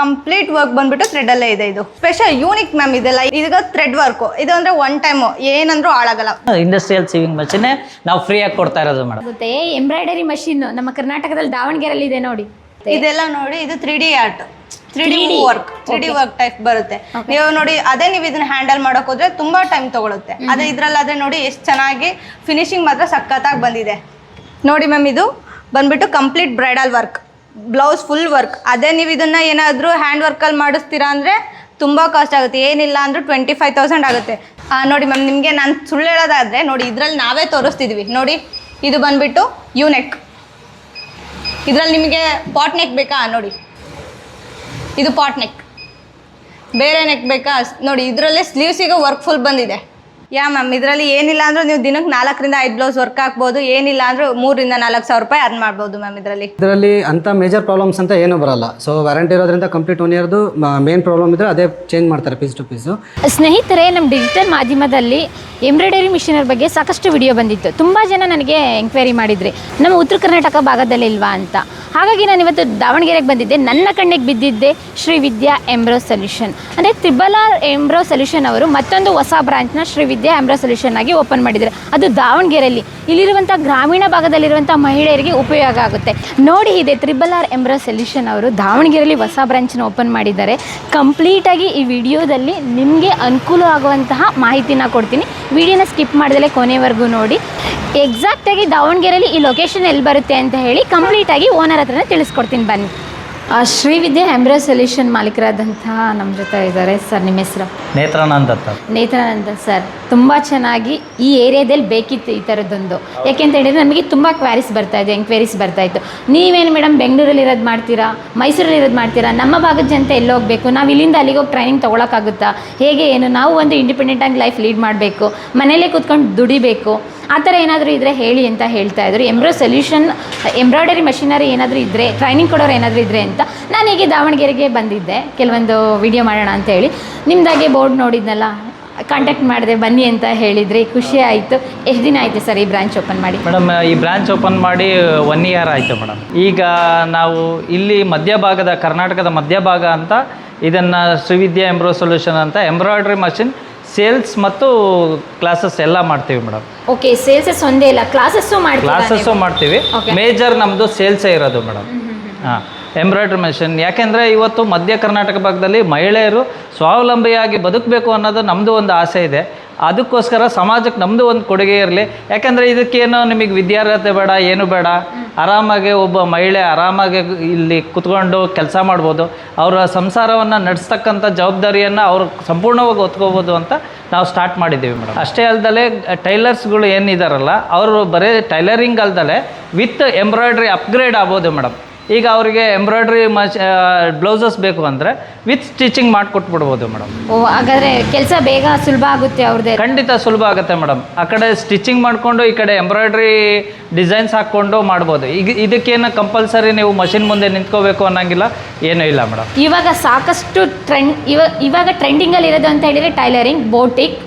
Complete work ಬಂದ್ಬಿಟ್ಟು thread ಅಲ್ಲೇ ಇದೆ ಇದು. ಸ್ಪೆಷಲ್ ಯೂನಿಕ್ ಮ್ಯಾಮ್ ಇದೆಲ್ಲ ಈಗ ಥ್ರೆಡ್ ವರ್ಕ್ ಇದು ಅಂದ್ರೆ ಒನ್ ಟೈಮ್ ಏನಂದ್ರೂ ಹಾಳಾಗಲ್ಲ. ಇಂಡಸ್ಟ್ರಿಯಲ್ ಸಿವಿಂಗ್ ಮಷಿನ್ ನಾವು ಫ್ರೀಯಾಗಿ ಕೊಡ್ತಾ ಇರೋದು ಮೇಡಮ್ ಆಗುತ್ತೆ ಎಂಬ್ರಾಯ್ಡರಿ ಮಷೀನ್ ನಮ್ಮ ಕರ್ನಾಟಕದಲ್ಲಿ ದಾವಣಗೆರೆಯಲ್ಲಿ ಇದೆ ನೋಡಿ. ಇದೆಲ್ಲ ನೋಡಿ ಇದು three D art three D work three D work type ಬರುತ್ತೆ. ನೀವು ನೋಡಿ ಅದೇ ನೀವು ಇದನ್ನ ಹ್ಯಾಂಡಲ್ ಮಾಡಕ್ ಹೋದ್ರೆ ತುಂಬಾ ಟೈಮ್ ತಗೊಳುತ್ತೆ. ಅದೇ ಇದ್ರಲ್ಲಾದ್ರೆ ನೋಡಿ ಎಷ್ಟು ಚೆನ್ನಾಗಿ ಫಿನಿಶಿಂಗ್ ಮಾತ್ರ ಸಖತ್ತಾಗಿ ಬಂದಿದೆ. ನೋಡಿ ಮ್ಯಾಮ್ ಇದು ಬಂದ್ಬಿಟ್ಟು complete bridal work blouse full work ಅದೇ ನೀವು ಇದನ್ನ ಏನಾದರೂ ಹ್ಯಾಂಡ್ ವರ್ಕಲ್ಲಿ ಮಾಡಿಸ್ತೀರಾ ಅಂದರೆ ತುಂಬ ಕಾಸ್ಟ್ ಆಗುತ್ತೆ. ಏನಿಲ್ಲ ಅಂದರೂ ಟ್ವೆಂಟಿ ಫೈವ್ ತೌಸಂಡ್ ಆಗುತ್ತೆ ನೋಡಿ ಮ್ಯಾಮ್ ನಿಮಗೆ ನಾನು ಸುಳ್ಳು ಹೇಳೋದಾದ್ರೆ ನೋಡಿ ಇದರಲ್ಲಿ ನಾವೇ ತೋರಿಸ್ತಿದ್ವಿ. ನೋಡಿ, ಇದು ಬಂದ್ಬಿಟ್ಟು ಯೂನೆಕ್ ಇದರಲ್ಲಿ ನಿಮಗೆ ಪಾಟ್ ನೆಕ್ ಬೇಕಾ? ನೋಡಿ. ಇದು ಪಾಟ್ ನೆಕ್ ಬೇರೆ ನೆಕ್ ಬೇಕಾ? ನೋಡಿ, ಇದರಲ್ಲೇ ಸ್ಲೀವ್ಸಿಗೆ ವರ್ಕ್ ಫುಲ್ ಬಂದಿದೆ. ಯಾ ಮ್ಯಾಮ್ ಇದರಲ್ಲಿ ಏನಿಲ್ಲ ಅಂದ್ರೆ ನೀವು ದಿನಕ್ಕೆ ನಾಲ್ಕರಿಂದ ಐದು ಬ್ಲೌಸ್ ವರ್ಕ್ ಹಾಕ್ಬೋದು. ಏನಿಲ್ಲ ಅಂದ್ರೆ ಮೂರಿಂದ ನಾಲ್ಕು ಸಾವಿರ ರೂಪಾಯಿ ಅರ್ನ್ ಮಾಡ್ಬೋದು ಮ್ಯಾಮ್ ಇದರಲ್ಲಿ. ಇದರಲ್ಲಿ ಅಂತ ಮೇಜರ್ ಪ್ರಾಬ್ಲಮ್ಸ್ ಅಂತ ಏನೂ ಬರಲ್ಲ. ಸೊ ವ್ಯಾರಂಟಿ ಇರೋದ್ರಿಂದ ಕಂಪ್ಲೀಟ್ ಒನ್ ಇಯರ್ದು ಮೇನ್ ಪ್ರಾಬ್ಲಮ್ ಇದ್ರೆ ಅದೇ ಚೇಂಜ್ ಮಾಡ್ತಾರೆ ಪೀಸ್ ಟು ಪೀಸು ಸ್ನೇಹಿತರೆ ನಮ್ಮ ಡಿಜಿಟಲ್ ಮಾಧ್ಯಮದಲ್ಲಿ ಎಂಬ್ರಾಯ್ಡರಿ ಮಿಷಿನರ್ ಬಗ್ಗೆ ಸಾಕಷ್ಟು ವಿಡಿಯೋ ಬಂದಿತ್ತು. ತುಂಬ ಜನ ನನಗೆ ಎಂಕ್ವೈರಿ ಮಾಡಿದ್ರಿ. ನಮ್ಮ ಉತ್ತರ ಕರ್ನಾಟಕ ಭಾಗದಲ್ಲಿ ಇಲ್ವಾ ಅಂತ. ಹಾಗಾಗಿ ನಾನು ಇವತ್ತು ದಾವಣಗೆರೆಗೆ ಬಂದಿದ್ದೆ. ನನ್ನ ಕಣ್ಣಿಗೆ ಬಿದ್ದಿದ್ದೆ ಶ್ರೀ ವಿದ್ಯಾ ಎಂಬ್ರೋ ಸೊಲ್ಯೂಷನ್ ಅಂದರೆ ತ್ರಿಬಲಾರ್ ಆರ್ ಎಂಬ್ರೋ ಸೊಲ್ಯೂಷನ್ ಅವರು ಮತ್ತೊಂದು ಹೊಸ ಬ್ರಾಂಚ್ನ ಶ್ರೀ ವಿದ್ಯಾ ಎಂಬ್ರೋ ಸೊಲ್ಯೂಷನ್ ಆಗಿ ಓಪನ್ ಮಾಡಿದ್ದಾರೆ. ಅದು ದಾವಣಗೆರೆಯಲ್ಲಿ. ಇಲ್ಲಿರುವಂಥ ಗ್ರಾಮೀಣ ಭಾಗದಲ್ಲಿರುವಂಥ ಮಹಿಳೆಯರಿಗೆ ಉಪಯೋಗ ಆಗುತ್ತೆ. ನೋಡಿ ಇದೆ ತ್ರಿಬಲ್ ಆರ್ ಎಂಬ್ರಾ ಸೊಲ್ಯೂಷನ್ ಅವರು ದಾವಣಗೆರೆಯಲ್ಲಿ ಹೊಸ ಬ್ರಾಂಚ್ನ ಓಪನ್ ಮಾಡಿದ್ದಾರೆ. ಕಂಪ್ಲೀಟಾಗಿ ಈ ವಿಡಿಯೋದಲ್ಲಿ ನಿಮಗೆ ಅನುಕೂಲ ಆಗುವಂತಹ ಮಾಹಿತಿನ ಕೊಡ್ತೀನಿ. ವಿಡಿಯೋನ ಸ್ಕಿಪ್ ಮಾಡ್ದಲೇ ಕೊನೆವರೆಗೂ ನೋಡಿ. ಎಕ್ಸಾಕ್ಟಾಗಿ ದಾವಣಗೆರೆಯಲ್ಲಿ ಈ ಲೊಕೇಶನ್ ಎಲ್ಲಿ ಬರುತ್ತೆ ಅಂತ ಹೇಳಿ ಕಂಪ್ಲೀಟಾಗಿ ಓನರ್ ಹತ್ರನೇ ತಿಳಿಸ್ಕೊಡ್ತೀನಿ. ಬನ್ನಿ. ಶ್ರೀವಿದ್ಯೆ ಎಂಬ್ರೋ ಸೊಲ್ಯೂಷನ್ ಮಾಲೀಕರಾದಂತಹ ನಮ್ಮ ಜೊತೆ ಇದ್ದಾರೆ. ಸರ್ ನಿಮ್ಮ ಹೆಸರು? ನೇತ್ರಾನಂದ ನೇತ್ರಾನಂದ ಸರ್. ತುಂಬ ಚೆನ್ನಾಗಿ ಈ ಏರಿಯಾದಲ್ಲಿ ಬೇಕಿತ್ತು ಈ ಥರದ್ದೊಂದು. ಯಾಕೆಂತ ಹೇಳಿದ್ರೆ ನಮಗೆ ತುಂಬ ಕ್ವಾರೀಸ್ ಬರ್ತಾ ಇದೆ ಎಂಕ್ವೈರೀಸ್ ಬರ್ತಾ ಇತ್ತು. ನೀವೇನು ಮೇಡಮ್ ಬೆಂಗಳೂರಲ್ಲಿ ಇರೋದು ಮಾಡ್ತೀರಾ? ಮೈಸೂರಲ್ಲಿ ಇರೋದು ಮಾಡ್ತೀರಾ? ನಮ್ಮ ಭಾಗದ ಜನತೆ ಎಲ್ಲಿ ಹೋಗಬೇಕು? ನಾವು ಇಲ್ಲಿಂದ ಅಲ್ಲಿಗೆ ಹೋಗಿ ಟ್ರೈನಿಂಗ್ ತೊಗೊಳಕ್ಕಾಗುತ್ತಾ? ಹೇಗೆ ಏನು? ನಾವು ಒಂದು ಇಂಡಿಪೆಂಡೆಂಟಾಗಿ ಲೈಫ್ ಲೀಡ್ ಮಾಡಬೇಕು. ಮನೇಲೇ ಕೂತ್ಕೊಂಡು ದುಡಿಬೇಕು. ಆ ಥರ ಏನಾದರೂ ಇದ್ದರೆ ಹೇಳಿ ಅಂತ ಹೇಳ್ತಾ ಇದ್ರು. ಎಂಬ್ರೋ ಸೊಲ್ಯೂಷನ್ ಎಂಬ್ರಾಯ್ಡರಿ ಮಷಿನರಿ ಏನಾದರೂ ಇದ್ದರೆ ಟ್ರೈನಿಂಗ್ ಕೊಡೋರು ಏನಾದರೂ ಇದ್ದರೆ ಅಂತ ನಾನು ಹೀಗೆ ದಾವಣಗೆರೆಗೆ ಬಂದಿದ್ದೆ. ಕೆಲವೊಂದು ವಿಡಿಯೋ ಮಾಡೋಣ ಅಂತ ಹೇಳಿ. ನಿಮ್ಮದಾಗೆ ಬೋರ್ಡ್ ನೋಡಿದ್ನಲ್ಲ ಕಾಂಟ್ಯಾಕ್ಟ್ ಮಾಡಿದೆ, ಬನ್ನಿ ಅಂತ ಹೇಳಿದ್ರಿ. ಖುಷಿ ಆಯಿತು. ಎಷ್ಟು ದಿನ ಆಯಿತು ಸರ್ ಈ ಬ್ರಾಂಚ್ ಓಪನ್ ಮಾಡಿ? ಮೇಡಮ್, ಈ ಬ್ರಾಂಚ್ ಓಪನ್ ಮಾಡಿ ಒನ್ ಇಯರ್ ಆಯಿತು ಮೇಡಮ್. ಈಗ ನಾವು ಇಲ್ಲಿ ಮಧ್ಯಭಾಗದ ಕರ್ನಾಟಕದ ಮಧ್ಯಭಾಗ ಅಂತ ಇದನ್ನು ಶ್ರೀವಿದ್ಯಾ ಎಂಬ್ರೋ ಸೊಲ್ಯೂಷನ್ ಅಂತ ಎಂಬ್ರಾಯ್ಡ್ರಿ ಮಷಿನ್ ಸೇಲ್ಸ್ ಮತ್ತು ಕ್ಲಾಸಸ್ ಎಲ್ಲ ಮಾಡ್ತೀವಿ ಮೇಡಮ್. ಓಕೆ ಸೇಲ್ಸಸ್ ಒಂದೇ ಇಲ್ಲ ಕ್ಲಾಸಸ್ಸು ಮಾಡ್ತೀರಾ ಕ್ಲಾಸಸ್ಸು ಮಾಡ್ತೀವಿ. Okay. ಮೇಜರ್ ನಮ್ಮದು ಸೇಲ್ಸೇ ಇರೋದು ಮೇಡಮ್. ಹಾಂ ಎಂಬ್ರಾಯ್ಡ್ರಿ ಮೆಷಿನ್. ಯಾಕೆಂದರೆ ಇವತ್ತು ಮಧ್ಯ ಕರ್ನಾಟಕ ಭಾಗದಲ್ಲಿ ಮಹಿಳೆಯರು ಸ್ವಾವಲಂಬಿಯಾಗಿ ಬದುಕಬೇಕು ಅನ್ನೋದು ನಮ್ಮದು ಒಂದು ಆಸೆ ಇದೆ. ಅದಕ್ಕೋಸ್ಕರ ಸಮಾಜಕ್ಕೆ ನಮ್ಮದು ಒಂದು ಕೊಡುಗೆ ಇರಲಿ. ಯಾಕಂದರೆ ಇದಕ್ಕೇನು ನಿಮಗೆ ವಿದ್ಯಾರ್ಹತೆ ಬೇಡ, ಏನು ಬೇಡ. ಆರಾಮಾಗಿ ಒಬ್ಬ ಮಹಿಳೆ ಆರಾಮಾಗಿ ಇಲ್ಲಿ ಕುತ್ಕೊಂಡು ಕೆಲಸ ಮಾಡ್ಬೋದು. ಅವರ ಸಂಸಾರವನ್ನು ನಡೆಸ್ತಕ್ಕಂಥ ಜವಾಬ್ದಾರಿಯನ್ನು ಅವರು ಸಂಪೂರ್ಣವಾಗಿ ಹೊತ್ಕೋಬೋದು ಅಂತ ನಾವು ಸ್ಟಾರ್ಟ್ ಮಾಡಿದ್ದೀವಿ ಮೇಡಮ್. ಅಷ್ಟೇ ಅಲ್ದಲೆ ಟೈಲರ್ಸ್ಗಳು ಏನಿದಾರಲ್ಲ, ಅವರು ಬರೀ ಟೈಲರಿಂಗ್ ಅಲ್ದಲೆ ವಿತ್ ಎಂಬ್ರಾಯ್ಡ್ರಿ ಅಪ್ಗ್ರೇಡ್ ಆಗ್ಬೋದು ಮೇಡಮ್. ಈಗ ಅವರಿಗೆ ಎಂಬ್ರಾಯ್ಡ್ರಿ ಮಚ್ ಬ್ಲೌಸಸ್ ಬೇಕು ಅಂದರೆ ವಿತ್ ಸ್ಟಿಚಿಂಗ್ ಮಾಡಿಕೊಟ್ಬಿಡ್ಬೋದು ಮೇಡಮ್ ಓ ಹಾಗಾದರೆ ಕೆಲಸ ಬೇಗ ಸುಲಭ ಆಗುತ್ತೆ ಅವ್ರದ್ದೇ? ಖಂಡಿತ ಸುಲಭ ಆಗುತ್ತೆ ಮೇಡಮ್ ಆ ಕಡೆ ಸ್ಟಿಚಿಂಗ್ ಮಾಡಿಕೊಂಡು ಈ ಕಡೆ ಎಂಬ್ರಾಯ್ಡ್ರಿ ಡಿಸೈನ್ಸ್ ಹಾಕ್ಕೊಂಡು ಮಾಡ್ಬೋದು. ಈಗ ಇದಕ್ಕೇನು ಕಂಪಲ್ಸರಿ ನೀವು ಮಷಿನ್ ಮುಂದೆ ನಿಂತ್ಕೋಬೇಕು ಅನ್ನೋಂಗಿಲ್ಲ ಏನೂ ಇಲ್ಲ ಮೇಡಮ್ ಇವಾಗ ಸಾಕಷ್ಟು ಟ್ರೆಂಡ್ ಇವಾಗ ಇವಾಗ ಟ್ರೆಂಡಿಂಗಲ್ಲಿ ಇರೋದು ಅಂತ ಹೇಳಿದರೆ tailoring boutique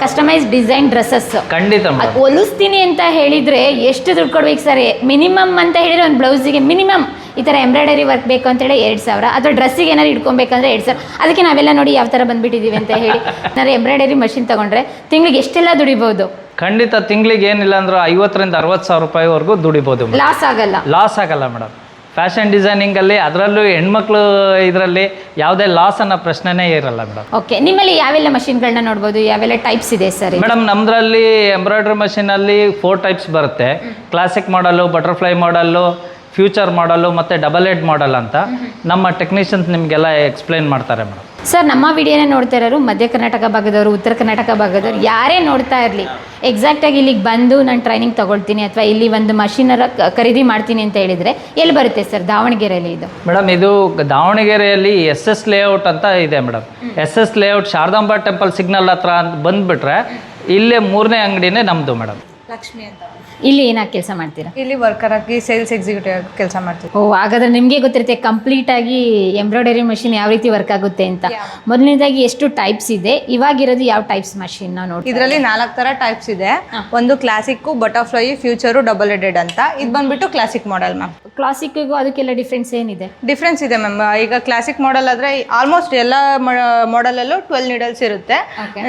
customise design dresses ಖಂಡಿತ ಮೇಡಮ್ ಹೊಲಿಸ್ತೀನಿ ಅಂತ ಹೇಳಿದರೆ ಎಷ್ಟು ದುಡ್ಡು ಕೊಡ್ಬೇಕು ಸರ್? ಮಿನಿಮಮ್ ಅಂತ ಹೇಳಿದ್ರೆ ಒಂದು ಬ್ಲೌಸಿಗೆ ಮಿನಿಮಮ್ ಈ ಥರ ಎಂಬ್ರಾಯ್ಡರಿ ವರ್ಕ್ ಬೇಕು ಅಂತೇಳಿ ಎರಡು ಸಾವಿರ. ಅಥವಾ ಡ್ರೆಸ್ಸಿಗೆ ಏನಾರು ಇಟ್ಕೊಬೇಕಂದ್ರೆ ಎರಡು ಸಾವಿರ. ಅದಕ್ಕೆ ನಾವೆಲ್ಲ ನೋಡಿ ಯಾವ ಥರ ಬಂದುಬಿಟ್ಟಿದ್ದೀವಿ ಅಂತ ಹೇಳಿ. ನಾನು ಎಂಬ್ರಾಯ್ಡರಿ ಮಷಿನ್ ತೊಗೊಂಡ್ರೆ ತಿಂಗಳಿಗೆ ಎಷ್ಟೆಲ್ಲ ದುಡಿಬೋದು? ಖಂಡಿತ ತಿಂಗಳಿಗೆ ಏನಿಲ್ಲ ಅಂದ್ರೆ ಐವತ್ತರಿಂದ ಅರವತ್ತು ಸಾವಿರ ರೂಪಾಯಿವರೆಗೂ ದುಡಿಬೋದು ಲಾಸ್ ಆಗಲ್ಲ. ಲಾಸ್ ಆಗಲ್ಲ ಮೇಡಮ್. ಫ್ಯಾಷನ್ ಡಿಸೈನಿಂಗಲ್ಲಿ ಅದರಲ್ಲೂ ಹೆಣ್ಮಕ್ಳು ಇದರಲ್ಲಿ ಯಾವುದೇ ಲಾಸ್ ಅನ್ನೋ ಪ್ರಶ್ನೆನೇ ಇರಲ್ಲ ಮೇಡಮ್. ಓಕೆ ನಿಮ್ಮಲ್ಲಿ ಯಾವೆಲ್ಲ ಮಷಿನ್ಗಳನ್ನ ನೋಡ್ಬೋದು? ಯಾವೆಲ್ಲ ಟೈಪ್ಸ್ ಇದೆ ಸರ್ ಮೇಡಮ್ ನಮ್ಮದ್ರಲ್ಲಿ ಎಂಬ್ರಾಯ್ಡ್ರಿ ಮಷೀನಲ್ಲಿ ಫೋರ್ ಟೈಪ್ಸ್ ಬರುತ್ತೆ. Classic model butterfly model future model ಮತ್ತು ಡಬಲ್ ಎಡ್ ಮಾಡಲ್ ಅಂತ ನಮ್ಮ ಟೆಕ್ನಿಷಿಯನ್ಸ್ ನಿಮಗೆಲ್ಲ ಎಕ್ಸ್ಪ್ಲೈನ್ ಮಾಡ್ತಾರೆ ಮೇಡಮ್. ಸರ್ ನಮ್ಮ ವಿಡಿಯೋನೇ ನೋಡ್ತಾ ಇರೋರು ಮಧ್ಯ ಕರ್ನಾಟಕ ಭಾಗದವರು ಉತ್ತರ ಕರ್ನಾಟಕ ಭಾಗದವರು ಯಾರೇ ನೋಡ್ತಾ ಇರಲಿ. ಎಕ್ಸಾಕ್ಟಾಗಿ ಇಲ್ಲಿಗೆ ಬಂದು ನಾನು ಟ್ರೈನಿಂಗ್ ತಗೊಳ್ತೀನಿ ಅಥವಾ ಇಲ್ಲಿ ಒಂದು ಮಷೀನರ ಖರೀದಿ ಮಾಡ್ತೀನಿ ಅಂತ ಹೇಳಿದರೆ ಎಲ್ಲಿ ಬರುತ್ತೆ ಸರ್ ದಾವಣಗೆರೆಯಲ್ಲಿ ಇದು? ಮೇಡಮ್ ಇದು ದಾವಣಗೆರೆಯಲ್ಲಿ ಎಸ್ ಎಸ್ ಲೇಔಟ್ ಅಂತ ಇದೆ madam. S S layout Sharadamba temple signal ಹತ್ರ ಅಂತ ಬಂದುಬಿಟ್ರೆ ಇಲ್ಲೇ ಮೂರನೇ ಅಂಗಡಿನೇ ನಮ್ಮದು ಮೇಡಮ್. ಲಕ್ಷ್ಮಿ ಅಂತ. ಇಲ್ಲಿ ಏನಾಗಿ ಕೆಲಸ ಮಾಡ್ತೀರಾ? ಇಲ್ಲಿ ವರ್ಕರ್ ಆಗಿ ಸೇಲ್ಸ್ ಎಕ್ಸಿಕ್ಯೂಟಿವ್ ಆಗಿ ಕೆಲಸ ಮಾಡ್ತೀವಿ ಓ ಹಾಗಾದ್ರೆ ನಿಮಗೆ ಗೊತ್ತಿರುತ್ತೆ ಕಂಪ್ಲೀಟ್ ಆಗಿ ಎಂಬ್ರಾಯ್ಡರಿ ಮಷಿನ್ ಯಾವ ರೀತಿ ವರ್ಕ್ ಆಗುತ್ತೆ ಅಂತ. ಮೊದಲನೇದಾಗಿ ಎಷ್ಟು ಟೈಪ್ಸ್ ಇದೆ ಇವಾಗಿರೋದು ಯಾವ ಟೈಪ್ಸ್ ಮಷಿನ್ ನಾವು ನೋಡಿ ಇದರಲ್ಲಿ ನಾಲ್ಕು ತರ ಟೈಪ್ಸ್ ಇದೆ. ಒಂದು classic butterfly future double headed ಅಂತ. ಇದು ಬಂದ್ಬಿಟ್ಟು ಕ್ಲಾಸಿಕ್ ಮಾಡೆಲ್ ಮ್ಯಾಮ್ ಕ್ಲಾಸಿಕ್ಗೂ ಅದಕ್ಕೆಲ್ಲ ಡಿಫ್ರೆನ್ಸ್ ಏನಿದೆ? ಡಿಫ್ರೆನ್ಸ್ ಇದೆ ಮ್ಯಾಮ್ ಈಗ ಕ್ಲಾಸಿಕ್ ಮಾಡೆಲ್ ಆದ್ರೆ ಆಲ್ಮೋಸ್ಟ್ ಎಲ್ಲ ಮಾಡೆಲಲ್ಲೂ ಟ್ವೆಲ್ ನೀಡಲ್ಸ್ ಇರುತ್ತೆ.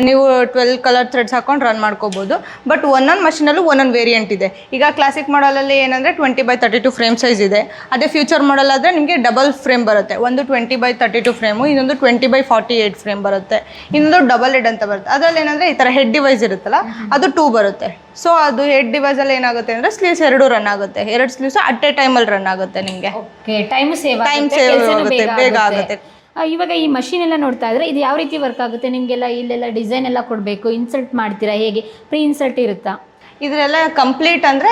ನೀವು ಟ್ವೆಲ್ ಕಲರ್ ಥ್ರೆಡ್ಸ್ ಹಾಕೊಂಡು ರನ್ ಮಾಡ್ಕೋಬಹುದು ಬಟ್ ಒಂದೊಂದು ಮಷೀನಲ್ಲೂ ಒಂದೊಂದು ವೇರಿಯಂಟ್ ಇದೆ. ಈಗ ಕ್ಲಾಸಿಕ್ ಮಾಡಲಲ್ಲಿ ಏನಂದ್ರೆ twenty by thirty two frame size ಇದೆ. ಅದೇ ಫ್ಯೂಚರ್ ಮಾಡಲ್ ಆದರೆ ನಿಮಗೆ ಡಬಲ್ ಫ್ರೇಮ್ ಬರುತ್ತೆ. ಒಂದು twenty by thirty two frame ಇನ್ನೊಂದು twenty by forty eight frame ಬರುತ್ತೆ. ಇನ್ನೊಂದು ಡಬಲ್ ಹೆಡ್ ಅಂತ ಬರುತ್ತೆ. ಅದರಲ್ಲಿ ಏನಂದ್ರೆ ಈ ಥರ ಹೆಡ್ ಡಿವೈಸ್ ಇರುತ್ತಲ್ಲ ಅದು ಟೂ ಬರುತ್ತೆ. ಸೊ ಅದು ಹೆಡ್ ಡಿವೈಸಲ್ಲಿ ಏನಾಗುತ್ತೆ ಅಂದರೆ ಸ್ಲೀವ್ಸ್ ಎರಡು ರನ್ ಆಗುತ್ತೆ. ಎರಡು ಸ್ಲೀವ್ಸ್ ಅಟ್ ಎ ಟೈಮಲ್ಲಿ ರನ್ ಆಗುತ್ತೆ ನಿಮಗೆ. ಟೈಮ್ ಸೇವ್ ಆಗುತ್ತೆ, ಬೇಗ ಆಗುತ್ತೆ. ಇವಾಗ ಈ ಮಷಿನ್ ಎಲ್ಲ ನೋಡ್ತಾ ಇದ್ರೆ ಇದು ಯಾವ ರೀತಿ ವರ್ಕ್ ಆಗುತ್ತೆ? ನಿಮಗೆಲ್ಲ ಇಲ್ಲೆಲ್ಲ ಡಿಸೈನ್ ಎಲ್ಲ ಕೊಡಬೇಕು. ಇನ್ಸರ್ಟ್ ಮಾಡ್ತೀರಾ ಹೇಗೆ? ಪ್ರೀ ಇನ್ಸರ್ಟ್ ಇರುತ್ತಾ? ಇದರೆಲ್ಲ ಕಂಪ್ಲೀಟ್ ಅಂದ್ರೆ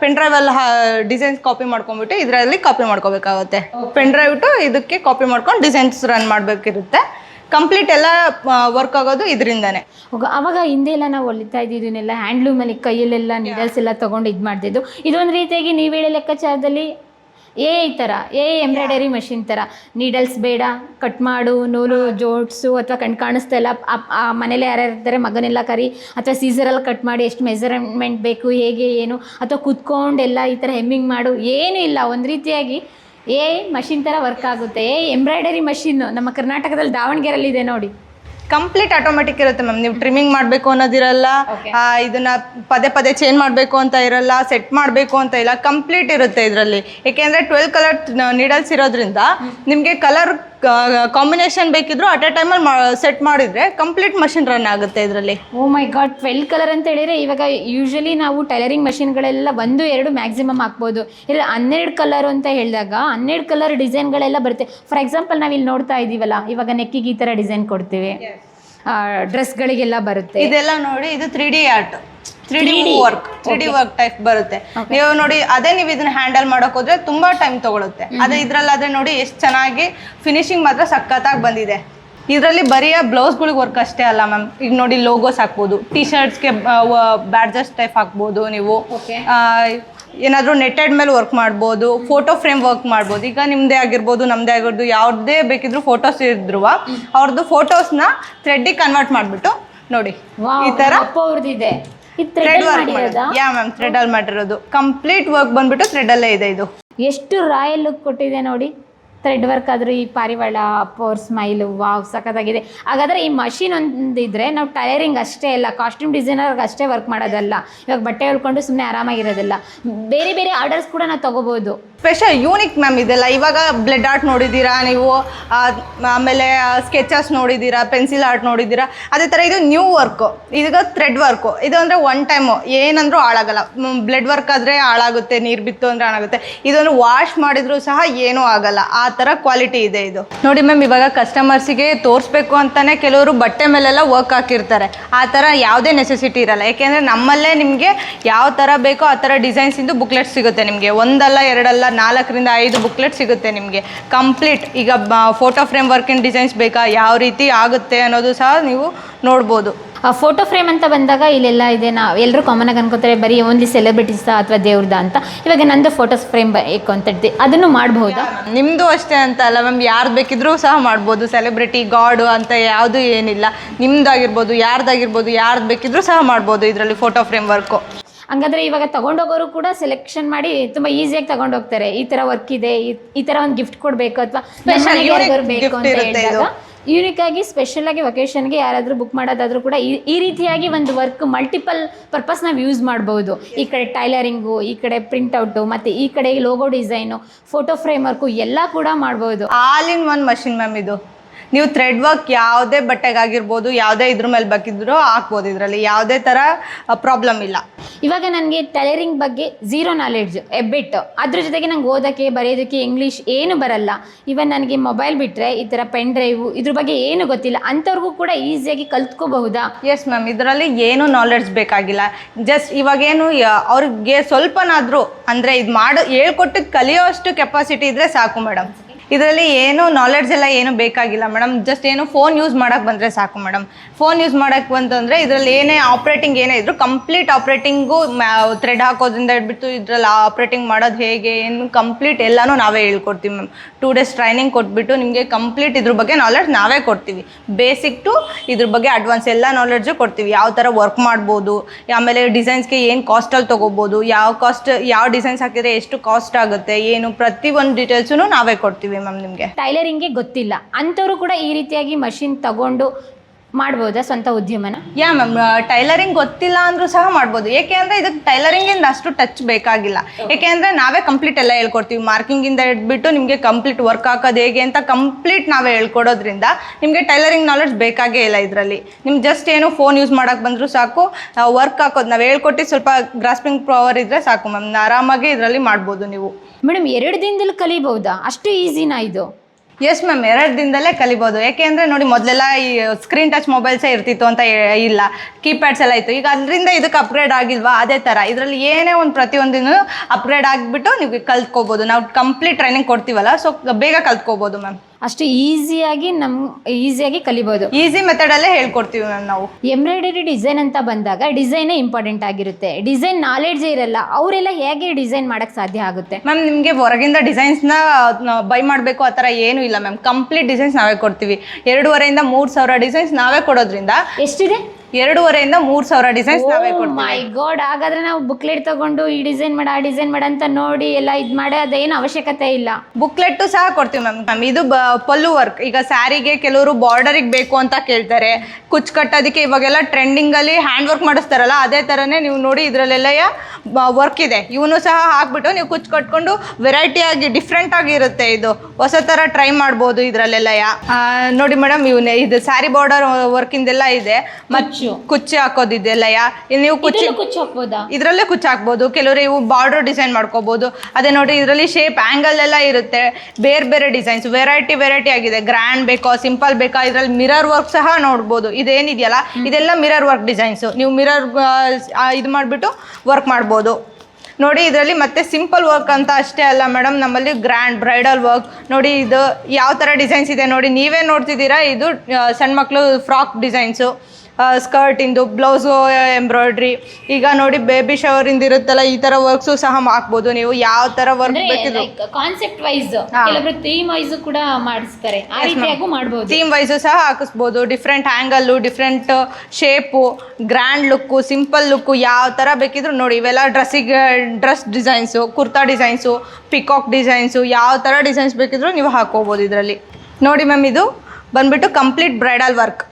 ಪೆನ್ ಡ್ರೈವಲ್ಲಿ ಡಿಸೈನ್ಸ್ ಕಾಪಿ ಮಾಡ್ಕೊಂಡ್ಬಿಟ್ಟು ಇದರಲ್ಲಿ ಕಾಪಿ ಮಾಡ್ಕೋಬೇಕಾಗುತ್ತೆ. ಪೆನ್ ಡ್ರೈವ್ ಟು ಇದಕ್ಕೆ ಕಾಪಿ ಮಾಡ್ಕೊಂಡು ಡಿಸೈನ್ಸ್ ರನ್ ಮಾಡಬೇಕಿರುತ್ತೆ. ಕಂಪ್ಲೀಟ್ ಎಲ್ಲ ವರ್ಕ್ ಆಗೋದು ಇದರಿಂದಾನೆ. ಅವಾಗ ಹಿಂದೆ ಎಲ್ಲ ನಾವು ಹೊಲಿತಾ ಇದ್ದಿದ್ದನ್ನೆಲ್ಲ ಹ್ಯಾಂಡ್ಲೂಮಲ್ಲಿ ಕೈಯಲ್ಲೆಲ್ಲ ನೀಡಲ್ಸ್ ಎಲ್ಲ ತಗೊಂಡು ಇದು ಮಾಡ್ತಿದ್ದು ಇದೊಂದು ರೀತಿಯಾಗಿ ನೀವು ಹೇಳೋ ಲೆಕ್ಕಾಚಾರದಲ್ಲಿ ಏ ಈ ಥರ ಏ ಎಂಬ್ರಾಯ್ಡರಿ ಮಷಿನ್ ಥರ ನೀಡಲ್ಸ್ ಬೇಡ ಕಟ್ ಮಾಡು ನೂಲು ಜೋಡ್ಸು ಅಥವಾ ಕಣ್ ಕಾಣಿಸ್ತಾ ಇಲ್ಲ. ಆ- ಮನೇಲಿ ಯಾರ್ಯಾರು ಇರ್ತಾರೆ ಮಗನೆಲ್ಲ ಕರಿ. ಅಥವಾ ಸೀಸರಲ್ಲಿ ಕಟ್ ಮಾಡಿ ಎಷ್ಟು ಮೆಸರ್ಮೆಂಟ್ ಬೇಕು ಹೇಗೆ ಏನು. ಅಥವಾ ಕುತ್ಕೊಂಡೆಲ್ಲ ಈ ಥರ ಹೆಮ್ಮಿಂಗ್ ಮಾಡು. ಏನೂ ಇಲ್ಲ ಒಂದು ರೀತಿಯಾಗಿ ಏ ಮಷಿನ್ ಥರ ವರ್ಕ್ ಆಗುತ್ತೆ. ಏ ಎಂಬ್ರಾಯ್ಡರಿ ಮಷಿನ್ನು ನಮ್ಮ ಕರ್ನಾಟಕದಲ್ಲಿ ದಾವಣಗೆರೆಯಲ್ಲಿ ಇದೆ ನೋಡಿ. ಕಂಪ್ಲೀಟ್ ಆಟೋಮೆಟಿಕ್ ಇರುತ್ತೆ ಮ್ಯಾಮ್ ನೀವು ಟ್ರಿಮ್ಮಿಂಗ್ ಮಾಡಬೇಕು ಅನ್ನೋದಿರಲ್ಲ ಆ, ಇದನ್ನ ಪದೇ ಪದೇ ಚೇಂಜ್ ಮಾಡಬೇಕು ಅಂತ ಇರಲ್ಲ ಸೆಟ್ ಮಾಡಬೇಕು ಅಂತ ಇಲ್ಲ ಕಂಪ್ಲೀಟ್ ಇರುತ್ತೆ ಇದರಲ್ಲಿ. ಏಕೆಂದರೆ ಟ್ವೆಲ್ ಕಲರ್ ನೀಡಲ್ಸ್ ಇರೋದ್ರಿಂದ ನಿಮಗೆ ಕಲರ್ ಕಾಂಬಿನೇಷನ್ ಬೇಕಿದ್ರು ಅಟ್ ಎ ಟೈಮಲ್ಲಿ ಸೆಟ್ ಮಾಡಿದರೆ ಕಂಪ್ಲೀಟ್ ಮಷಿನ್ ರನ್ ಆಗುತ್ತೆ ಇದರಲ್ಲಿ. Oh my god twelve colour ಅಂತ ಹೇಳಿದ್ರೆ ಇವಾಗ ಯೂಶಲಿ ನಾವು ಟೈಲರಿಂಗ್ ಮಷಿನ್ಗಳೆಲ್ಲ ಒಂದು ಎರಡು ಮ್ಯಾಕ್ಸಿಮಮ್ ಹಾಕ್ಬೋದು. ಇಲ್ಲ ಹನ್ನೆರಡು ಕಲರ್ ಅಂತ ಹೇಳಿದಾಗ ಹನ್ನೆರಡು ಕಲರ್ ಡಿಸೈನ್ಗಳೆಲ್ಲ ಬರುತ್ತೆ. ಫಾರ್ ಎಕ್ಸಾಂಪಲ್ ನಾವು ಇಲ್ಲಿ ನೋಡ್ತಾ ಇದ್ದೀವಲ್ಲ ಇವಾಗ ನೆಕ್ಕಿಗೆ ಈ ಥರ ಡಿಸೈನ್ ಕೊಡ್ತೀವಿ. ಡ್ರೆಸ್ಗಳಿಗೆಲ್ಲ ಬರುತ್ತೆ. ಇದೆಲ್ಲ ನೋಡಿ ಇದು three D art three D work three D work type ಬರುತ್ತೆ. ನೀವು ನೋಡಿ ಅದೇ ನೀವು ಇದನ್ನ ಹ್ಯಾಂಡಲ್ ಮಾಡಕ್ ಹೋದ್ರೆ ತುಂಬಾ ಟೈಮ್ ತಗೊಳುತ್ತೆ. ಅದೇ ಇದ್ರಲ್ಲಾದ್ರೆ ನೋಡಿ ಎಷ್ಟು ಚೆನ್ನಾಗಿ ಫಿನಿಶಿಂಗ್ ಮಾತ್ರ ಸಖತ್ತಾಗಿ ಬಂದಿದೆ. ಇದರಲ್ಲಿ ಬರೀ ಬ್ಲೌಸ್ಗಳಿಗೆ ವರ್ಕ್ ಅಷ್ಟೇ ಅಲ್ಲ ಮ್ಯಾಮ್ ಈಗ ನೋಡಿ ಲೋಗೋಸ್ ಹಾಕ್ಬೋದು ಟಿ ಶರ್ಟ್ಸ್ಗೆ ಬ್ಯಾಡ್ಜಸ್ ಟೈಪ್ ಹಾಕ್ಬೋದು ನೀವು. ಏನಾದರೂ ನೆಟ್ಟೆಡ್ ಮೇಲೆ ವರ್ಕ್ ಮಾಡ್ಬೋದು ಫೋಟೋ ಫ್ರೇಮ್ ವರ್ಕ್ ಮಾಡ್ಬೋದು. ಈಗ ನಿಮ್ದೇ ಆಗಿರ್ಬೋದು ನಮ್ದೇ ಆಗಿರ್ಬೋದು ಯಾವ್ದೇ ಬೇಕಿದ್ರು ಫೋಟೋಸ್ ಇದ್ರು ಅವ್ರದ್ದು ಫೋಟೋಸ್ನ ಥ್ರೆಡ್ಡಿಗೆ ಕನ್ವರ್ಟ್ ಮಾಡಿಬಿಟ್ಟು ನೋಡಿ. ಈ ಥರ ಇದು ಥ್ರೆಡ್ ವರ್ಕ್ ಮಾಡಿರೋದಾ? ಯಾ ಮ್ಯಾಮ್ ಥ್ರೆಡ್ ಅಲ್ಲಿ ಮಾಡಿರೋದು. ಕಂಪ್ಲೀಟ್ ವರ್ಕ್ ಬಂದ್ಬಿಟ್ಟು ಥ್ರೆಡ್ ಅಲ್ಲೇ ಇದೆ ಇದು. ಎಷ್ಟು ರಾಯಲ್ ಲುಕ್ ಕೊಟ್ಟಿದೆ ನೋಡಿ. ಥ್ರೆಡ್ ವರ್ಕ್ ಆದ್ರೂ ಈ ಪಾರಿವಾಳ ಪೋರ್ ಸ್ಮೈಲ್ ವಾವ್ ಸಖತ್ತಾಗಿದೆ. ಹಾಗಾದ್ರೆ ಈ ಮಷಿನ್ ಒಂದಿದ್ರೆ ನಾವು ಟೈರಿಂಗ್ ಅಷ್ಟೇ ಅಲ್ಲ ಕಾಸ್ಟ್ಯೂಮ್ ಡಿಸೈನರ್ ಅಷ್ಟೇ ವರ್ಕ್ ಮಾಡೋದಲ್ಲ. ಇವಾಗ ಬಟ್ಟೆ ಹೊಲ್ಕೊಂಡು ಸುಮ್ಮನೆ ಆರಾಮಾಗಿರೋದಿಲ್ಲ. ಬೇರೆ ಬೇರೆ ಆರ್ಡರ್ಸ್ ಕೂಡ ನಾವು ತಗೋಬೋದು. ಸ್ಪೆಷಲ್ ಯೂನಿಕ್ ಮ್ಯಾಮ್ ಇದೆಲ್ಲ. ಇವಾಗ ಬ್ಲೆಡ್ ಆರ್ಟ್ ನೋಡಿದ್ದೀರಾ ನೀವು ಆಮೇಲೆ ಸ್ಕೆಚಸ್ ನೋಡಿದ್ದೀರಾ ಪೆನ್ಸಿಲ್ ಆರ್ಟ್ ನೋಡಿದ್ದೀರಾ. ಅದೇ ಥರ ಇದು ನ್ಯೂ ವರ್ಕು ಈಗ ಥ್ರೆಡ್ ವರ್ಕು ಇದು ಅಂದರೆ ಒನ್ ಟೈಮು ಏನಂದರೂ ಹಾಳಾಗಲ್ಲ. ಬ್ಲಡ್ ವರ್ಕ್ ಆದರೆ ಹಾಳಾಗುತ್ತೆ, ನೀರು ಬಿತ್ತು ಅಂದರೆ ಹಾಳಾಗುತ್ತೆ. ಇದನ್ನು ವಾಶ್ ಮಾಡಿದರೂ ಸಹ ಏನೂ ಆಗಲ್ಲ. ಆ ಥರ ಕ್ವಾಲಿಟಿ ಇದೆ ಇದು. ನೋಡಿ ಮ್ಯಾಮ್ ಇವಾಗ ಕಸ್ಟಮರ್ಸಿಗೆ ತೋರಿಸ್ಬೇಕು ಅಂತಲೇ ಕೆಲವರು ಬಟ್ಟೆ ಮೇಲೆಲ್ಲ ವರ್ಕ್ ಹಾಕಿರ್ತಾರೆ. ಆ ಥರ ಯಾವುದೇ ನೆಸೆಸಿಟಿ ಇರಲ್ಲ. ಯಾಕೆಂದರೆ ನಮ್ಮಲ್ಲೇ ನಿಮಗೆ ಯಾವ ಥರ ಬೇಕೋ ಆ ಥರ ಡಿಸೈನ್ಸಿಂದು ಬುಕ್ಲೆಟ್ ಸಿಗುತ್ತೆ ನಿಮಗೆ. ಒಂದಲ್ಲ, ಎರಡಲ್ಲ ನಾಲ್ಕರಿಂದ ಐದು ಬುಕ್ಲೆಟ್ ಸಿಗುತ್ತೆ ನಿಮಗೆ. ಕಂಪ್ಲೀಟ್. ಈಗ photo frame work in designs ಬೇಕಾ? ಯಾವ ರೀತಿ ಆಗುತ್ತೆ ಅನ್ನೋದು ಸಹ ನೀವು ನೋಡ್ಬೋದು. ಫೋಟೋ ಫ್ರೇಮ್ ಅಂತ ಬಂದಾಗ ಇಲ್ಲೆಲ್ಲ ಇದೆ. ನಾವು ಎಲ್ಲರೂ ಕಾಮನ್ ಆಗಿ ಅನ್ಕೋತಾರೆ ಬರೀ ಓನ್ಲಿ ಸೆಲೆಬ್ರಿಟೀಸ್ ಅಥವಾ ದೇವ್ರದ ಅಂತ. ಇವಾಗ ನಂದು ಫೋಟೋಸ್ ಫ್ರೇಮ್ ಬೇಕು ಅಂತ ಹೇಳ್ತೀವಿ ಅದನ್ನು ಮಾಡಬಹುದಾ ನಿಮ್ಮದು ಅಷ್ಟೇ ಅಂತ ಅಲ್ಲ ಮ್ಯಾಮ್ ಯಾರು ಬೇಕಿದ್ರೂ ಸಹ ಮಾಡ್ಬೋದು. ಸೆಲೆಬ್ರಿಟಿ ಗಾಡು ಅಂತ ಯಾವುದು ಏನಿಲ್ಲ. ನಿಮ್ದಾಗಿರ್ಬೋದು ಯಾರ್ದಾಗಿರ್ಬೋದು ಯಾರ್ದು ಬೇಕಿದ್ರೂ ಸಹ ಮಾಡ್ಬೋದು ಇದರಲ್ಲಿ ಫೋಟೋ ಫ್ರೇಮ್ ವರ್ಕು ಹಂಗಾದ್ರೆ ಇವಾಗ ತಗೊಂಡೋಗೋರು ಕೂಡ ಸೆಲೆಕ್ಷನ್ ಮಾಡಿ ತುಂಬಾ ಈಸಿಯಾಗಿ ತಗೊಂಡೋಗ್ತಾರೆ. ಈ ತರ ವರ್ಕ್ ಇದೆ ಈ- ತರ ಒಂದು ಗಿಫ್ಟ್ ಕೊಡ್ಬೇಕು ಅಥವಾ ಸ್ಪೆಷಲ್ unique ಬೇಕು ಅಂತ ಹೇಳಿದಾಗ ಯೂನಿಕ್ ಆಗಿ ಸ್ಪೆಷಲ್ ಆಗಿ ವೊಕೇಶನ್ಗೆ ಯಾರಾದರೂ ಬುಕ್ ಮಾಡೋದಾದ್ರೂ ಕೂಡ ಈ- ಈ ರೀತಿಯಾಗಿ ಒಂದು ವರ್ಕ್ ಮಲ್ಟಿಪಲ್ ಪರ್ಪಸ್ ನಾವು ಯೂಸ್ ಮಾಡ್ಬೋದು. ಈ ಕಡೆ ಟೈಲರಿಂಗು ಈ ಕಡೆ ಪ್ರಿಂಟ್ಔಟು ಮತ್ತೆ ಈ ಕಡೆ logo design photo frame work ಎಲ್ಲ ಕೂಡ ಮಾಡ್ಬೋದು. All in one machine ma'am ಇದು. ನೀವು ಥ್ರೆಡ್ ವರ್ಕ್ ಯಾವುದೇ ಬಟ್ಟೆಗಾಗಿರ್ಬೋದು ಯಾವುದೇ ಇದ್ರ ಮೇಲೆ ಬೇಕಿದ್ರೂ ಹಾಕ್ಬೋದು ಇದರಲ್ಲಿ. ಯಾವುದೇ ಥರ ಪ್ರಾಬ್ಲಮ್ ಇಲ್ಲ. ಇವಾಗ ನನಗೆ ಟೈಲರಿಂಗ್ ಬಗ್ಗೆ ಝೀರೋ ನಾಲೆಡ್ಜ್ ಎಬ್ಬಿಟ್ಟು ಅದ್ರ ಜೊತೆಗೆ ನಂಗೆ ಓದೋಕ್ಕೆ ಬರೆಯೋದಕ್ಕೆ ಇಂಗ್ಲೀಷ್ ಏನು ಬರಲ್ಲ. ಇವನ್ ನನಗೆ ಮೊಬೈಲ್ ಬಿಟ್ಟರೆ ಈ ಥರ ಪೆನ್ ಡ್ರೈವು ಇದ್ರ ಬಗ್ಗೆ ಏನು ಗೊತ್ತಿಲ್ಲ. ಅಂಥವ್ರಿಗೂ ಕೂಡ ಈಸಿಯಾಗಿ ಕಲ್ತ್ಕೋಬಹುದಾ? ಎಸ್ ಮ್ಯಾಮ್ ಇದರಲ್ಲಿ ಏನು ನಾಲೆಡ್ಜ್ ಬೇಕಾಗಿಲ್ಲ. ಜಸ್ಟ್ ಇವಾಗೇನು ಅವ್ರಿಗೆ ಸ್ವಲ್ಪನಾದರೂ ಅಂದರೆ ಇದು ಮಾಡೋ ಹೇಳ್ಕೊಟ್ಟು ಕಲಿಯೋಷ್ಟು ಕೆಪಾಸಿಟಿ ಇದ್ದರೆ ಸಾಕು ಮೇಡಮ್ ಇದರಲ್ಲಿ ಏನು ನಾಲೆಡ್ಜ್ ಎಲ್ಲ ಏನು ಬೇಕಾಗಿಲ್ಲ ಮೇಡಮ್ ಜಸ್ಟ್ ಏನು ಫೋನ್ ಯೂಸ್ ಮಾಡೋಕ್ಕೆ ಬಂದರೆ ಸಾಕು ಮೇಡಮ್ ಫೋನ್ ಯೂಸ್ ಮಾಡಕ್ಕೆ ಬಂತಂದರೆ ಇದರಲ್ಲಿ ಏನೇ ಆಪ್ರೇಟಿಂಗ್ ಏನೇ ಇದ್ರು ಕಂಪ್ಲೀಟ್ ಆಪ್ರೇಟಿಂಗು ಥ್ರೆಡ್ ಹಾಕೋದ್ರಿಂದ ಹಿಡ್ಬಿಟ್ಟು ಇದರಲ್ಲಿ ಆಪ್ರೇಟಿಂಗ್ ಮಾಡೋದು ಹೇಗೆ, ಏನು ಕಂಪ್ಲೀಟ್ ಎಲ್ಲನೂ ನಾವೇ ಹೇಳ್ಕೊಡ್ತೀವಿ ಮ್ಯಾಮ್ ಟೂ ಡೇಸ್ ಟ್ರೈನಿಂಗ್ ಕೊಟ್ಬಿಟ್ಟು ನಿಮಗೆ ಕಂಪ್ಲೀಟ್ ಇದ್ರ ಬಗ್ಗೆ ನಾಲೆಡ್ಜ್ ನಾವೇ ಕೊಡ್ತೀವಿ. ಬೇಸಿಕ್ ಟು ಇದ್ರ ಬಗ್ಗೆ ಅಡ್ವಾನ್ಸ್ ಎಲ್ಲ ನಾಲೆಡ್ಜು ಕೊಡ್ತೀವಿ. ಯಾವ ಥರ ವರ್ಕ್ ಮಾಡ್ಬೋದು, ಆಮೇಲೆ ಡಿಸೈನ್ಸ್ಗೆ ಏನು ಕಾಸ್ಟಲ್ಲಿ ತೊಗೋಬೋದು, ಯಾವ ಕಾಸ್ಟ್ ಯಾವ ಡಿಸೈನ್ಸ್ ಹಾಕಿದರೆ ಎಷ್ಟು ಕಾಸ್ಟ್ ಆಗುತ್ತೆ, ಏನು ಪ್ರತಿ ಒಂದು ಡೀಟೇಲ್ಸೂ ನಾವೇ ಕೊಡ್ತೀವಿ. ಮ್ಯಾಮ್ ನಿಮಗೆ? ಟೈಲರಿಂಗ್ಗೆ ಗೊತ್ತಿಲ್ಲ. ಅಂಥವ್ರು ಕೂಡ ಈ ರೀತಿಯಾಗಿ ಮಷಿನ್ ತಗೊಂಡು ಮಾಡ್ಬೋದಾ ಸ್ವಂತ ಉದ್ಯಮನ? ಯಾ ಮ್ಯಾಮ್ ಟೈಲರಿಂಗ್ ಗೊತ್ತಿಲ್ಲ ಅಂದ್ರೂ ಸಹ ಮಾಡ್ಬೋದು. ಏಕೆ ಅಂದರೆ ಇದಕ್ಕೆ ಟೈಲರಿಂಗಿಂದ ಅಷ್ಟು ಟಚ್ ಬೇಕಾಗಿಲ್ಲ. ಏಕೆ ಅಂದರೆ ನಾವೇ ಕಂಪ್ಲೀಟ್ ಎಲ್ಲ ಹೇಳ್ಕೊಡ್ತೀವಿ. ಮಾರ್ಕಿಂಗಿಂದ ಹಿಡ್ಬಿಟ್ಟು ನಿಮಗೆ ಕಂಪ್ಲೀಟ್ ವರ್ಕ್ ಹಾಕೋದು ಹೇಗೆ ಅಂತ ಕಂಪ್ಲೀಟ್ ನಾವೇ ಹೇಳ್ಕೊಡೋದ್ರಿಂದ ನಿಮಗೆ ಟೈಲರಿಂಗ್ ನಾಲೆಡ್ಜ್ ಬೇಕಾಗೇ ಇಲ್ಲ ಇದರಲ್ಲಿ. ನಿಮ್ಗೆ ಜಸ್ಟ್ ಏನು ಫೋನ್ ಯೂಸ್ ಮಾಡೋಕೆ ಬಂದರೂ ಸಾಕು ವರ್ಕ್ ಹಾಕೋದು ನಾವು ಹೇಳ್ಕೊಟ್ಟು ಸ್ವಲ್ಪ ಗ್ರಾಸ್ಪಿಂಗ್ ಪವರ್ ಇದ್ದರೆ ಸಾಕು ಮ್ಯಾಮ್. ಆರಾಮಾಗಿ ಇದರಲ್ಲಿ ಮಾಡ್ಬೋದು ನೀವು. ಮೇಡಮ್ ಎರಡು ದಿನದಲ್ಲಿ ಕಲಿಬಹುದಾ ಅಷ್ಟು ಈಸಿನಾ ಇದು? ಎಸ್ ಮ್ಯಾಮ್ ಎರಡು ದಿನದಲ್ಲೇ ಕಲಿಬೋದು. ಯಾಕೆ ಅಂದರೆ ನೋಡಿ, ಮೊದಲೆಲ್ಲ ಈ ಸ್ಕ್ರೀನ್ ಟಚ್ ಮೊಬೈಲ್ಸೇ ಇರ್ತಿತ್ತು ಅಂತ ಇಲ್ಲ. ಕೀಪ್ಯಾಡ್ಸ್ ಎಲ್ಲ ಇತ್ತು. ಈಗ ಅದರಿಂದ ಇದಕ್ಕೆ ಅಪ್ಗ್ರೇಡ್ ಆಗಿಲ್ವಾ? ಅದೇ ಥರ ಇದರಲ್ಲಿ ಏನೇ ಒಂದು ಪ್ರತಿಯೊಂದಿನೂ ಅಪ್ಗ್ರೇಡ್ ಆಗಿಬಿಟ್ಟು ನೀವು ಕಲ್ತ್ಕೋಬೋದು. ನಾವು ಕಂಪ್ಲೀಟ್ ಟ್ರೈನಿಂಗ್ ಕೊಡ್ತೀವಲ್ಲ ಸೊ ಬೇಗ ಕಲ್ತ್ಕೋಬೋದು ಮ್ಯಾಮ್ ಅಷ್ಟು ಈಸಿಯಾಗಿ ನಮ್ ಈಸಿಯಾಗಿ ಕಲಿಬಹುದು ಈಸಿ ಮೆಥಡಲ್ಲೇ ಹೇಳ್ಕೊಡ್ತೀವಿ ಮ್ಯಾಮ್ ನಾವು. ಎಂಬ್ರಾಯ್ಡರಿ ಡಿಸೈನ್ ಅಂತ ಬಂದಾಗ ಡಿಸೈನೇ ಇಂಪಾರ್ಟೆಂಟ್ ಆಗಿರುತ್ತೆ. ಡಿಸೈನ್ ನಾಲೆಡ್ಜ್ ಇರಲ್ಲ ಅವರೆಲ್ಲ ಹೇಗೆ ಡಿಸೈನ್ ಮಾಡಕ್ ಸಾಧ್ಯ ಆಗುತ್ತೆ? ಮ್ಯಾಮ್ ನಿಮಗೆ ಹೊರಗಿಂದ ಡಿಸೈನ್ಸ್ನ ಬೈ ಮಾಡಬೇಕು ಆ ಥರ ಏನೂ ಇಲ್ಲ ಮ್ಯಾಮ್. ಕಂಪ್ಲೀಟ್ ಡಿಸೈನ್ಸ್ ನಾವೇ ಕೊಡ್ತೀವಿ. ಎರಡೂವರೆಯಿಂದ ಮೂರು ಸಾವಿರ ಡಿಸೈನ್ಸ್ ನಾವೇ ಕೊಡೋದ್ರಿಂದ ಎಷ್ಟಿದೆ? ಎರಡೂವರೆಯಿಂದ ಮೂರ್ ಸಾವಿರ ಡಿಸೈನ್ಸ್ ನಾವೇ ಮೈ ಗಾಡ್ ಹಾಗಾದ್ರೆ ನಾವು ಬುಕ್ಲೆಟ್ ತಗೊಂಡು ಈ ಡಿಸೈನ್ ಮಾಡ ಆ ಡಿಸೈನ್ ಮಾಡ ಅಂತ ನೋಡಿ ಎಲ್ಲ ಇದು ಮಾಡಿ ಅದೇನು ಅವಶ್ಯಕತೆ ಇಲ್ಲ. ಬುಕ್ಲೆಟ್ ಸಹ ಕೊಡ್ತೀವಿ ಮ್ಯಾಮ್ ಮ್ಯಾಮ್ ಇದು ಪಲ್ಲು ವರ್ಕ್ ಈಗ ಸ್ಯಾರಿಗೆ ಕೆಲವರು ಬಾರ್ಡರಿಗೆ ಬೇಕು ಅಂತ ಕೇಳ್ತಾರೆ. ಕುಚ್ ಕಟ್ಟೋದಕ್ಕೆ ಇವಾಗೆಲ್ಲ ಟ್ರೆಂಡಿಂಗಲ್ಲಿ ಹ್ಯಾಂಡ್ ವರ್ಕ್ ಮಾಡಿಸ್ತಾರಲ್ಲ ಅದೇ ತರನೇ ನೀವು ನೋಡಿ ಇದರಲ್ಲೆಲ್ಲ ವರ್ಕ್ ಇದೆ. ಇವನು ಸಹ ಹಾಕ್ಬಿಟ್ಟು ನೀವು ಕುಚ್ ಕಟ್ಕೊಂಡು ವೆರೈಟಿ ಆಗಿ ಡಿಫ್ರೆಂಟ್ ಆಗಿರುತ್ತೆ ಇದು. ಹೊಸ ತರ ಟ್ರೈ ಮಾಡ್ಬೋದು ಇದರಲ್ಲೆಲ್ಲ ನೋಡಿ ಮೇಡಮ್ ಇವನೇ ಇದು ಸ್ಯಾರಿ ಬಾರ್ಡರ್ ವರ್ಕಿಂದೆಲ್ಲ ಇದೆ. ಮತ್ತು ಕುಚ್ಚಿ. ಹಾಕೋದಿದೆಲ್ಲ ನೀವು ಕುಚ್ಚಿ ಕುಚ್ಚು ಹಾಕ್ಬೋದಾ? ಇದರಲ್ಲೇ ಕುಚ್ಚು ಹಾಕ್ಬೋದು. ಕೆಲವರು ಇವು ಬಾರ್ಡರ್ ಡಿಸೈನ್ ಮಾಡ್ಕೋಬಹುದು ಅದೇ ನೋಡಿ ಇದರಲ್ಲಿ ಶೇಪ್ ಆ್ಯಂಗಲ್ ಎಲ್ಲ ಇರುತ್ತೆ. ಬೇರೆ ಬೇರೆ ಡಿಸೈನ್ಸ್ ವೆರೈಟಿ ವೆರೈಟಿ ಆಗಿದೆ. ಗ್ರ್ಯಾಂಡ್ ಬೇಕೋ ಸಿಂಪಲ್ ಬೇಕಾ ಇದರಲ್ಲಿ ಮಿರರ್ ವರ್ಕ್ ಸಹ ನೋಡ್ಬೋದು. ಇದೇನಿದೆಯಲ್ಲ? ಇದೆಲ್ಲ ಮಿರರ್ ವರ್ಕ್ ಡಿಸೈನ್ಸು ನೀವು ಮಿರರ್ ಇದು ಮಾಡಿಬಿಟ್ಟು ವರ್ಕ್ ಮಾಡ್ಬೋದು. ನೋಡಿ ಇದರಲ್ಲಿ ಮತ್ತೆ ಸಿಂಪಲ್ ವರ್ಕ್ ಅಂತ ಅಷ್ಟೇ ಅಲ್ಲ ಮೇಡಮ್ ನಮ್ಮಲ್ಲಿ ಗ್ರ್ಯಾಂಡ್ ಬ್ರೈಡಲ್ ವರ್ಕ್ ನೋಡಿ ಇದು ಯಾವ ಥರ ಡಿಸೈನ್ಸ್ ಇದೆ ನೋಡಿ ನೀವೇ ನೋಡ್ತಿದ್ದೀರಾ? ಇದು ಸಣ್ಣ ಮಕ್ಕಳು ಫ್ರಾಕ್ ಡಿಸೈನ್ಸು ಸ್ಕರ್ಟಿಂದು ಬ್ಲೌಸು ಎಂಬ್ರಾಯ್ಡ್ರಿ ಈಗ ನೋಡಿ ಬೇಬಿ ಶವರಿಂದ ಇರುತ್ತಲ್ಲ ಈ ಥರ ವರ್ಕ್ಸು ಸಹ ಹಾಕ್ಬೋದು ನೀವು. ಯಾವ ಥರ ವರ್ಕ್ ಬೇಕಿದ್ರು. ಕಾನ್ಸೆಪ್ಟ್ ವೈಸ್ ಕೆಲವರು ಥೀಮ್ ವೈಸ್ ಕೂಡ ಮಾಡಿಸ್ತಾರೆ. ಆ ರೀತಿಯಾಗೂ ಮಾಡ್ಬೋದು. ಥೀಮ್ ವೈಸ್ ಸಹ ಹಾಕಿಸ್ಬೋದು. Different angle different shape grand look simple look ಯಾವ ಥರ ಬೇಕಿದ್ರು ನೋಡಿ. ಇವೆಲ್ಲ ಡ್ರೆಸ್ಸಿಗೆ dress designs kurta designs peacock designs ಯಾವ ಥರ ಡಿಸೈನ್ಸ್ ಬೇಕಿದ್ರು ನೀವು ಹಾಕೋಬೋದು ಇದರಲ್ಲಿ. ನೋಡಿ ಮ್ಯಾಮ್ ಇದು ಬಂದ್ಬಿಟ್ಟು complete bridal work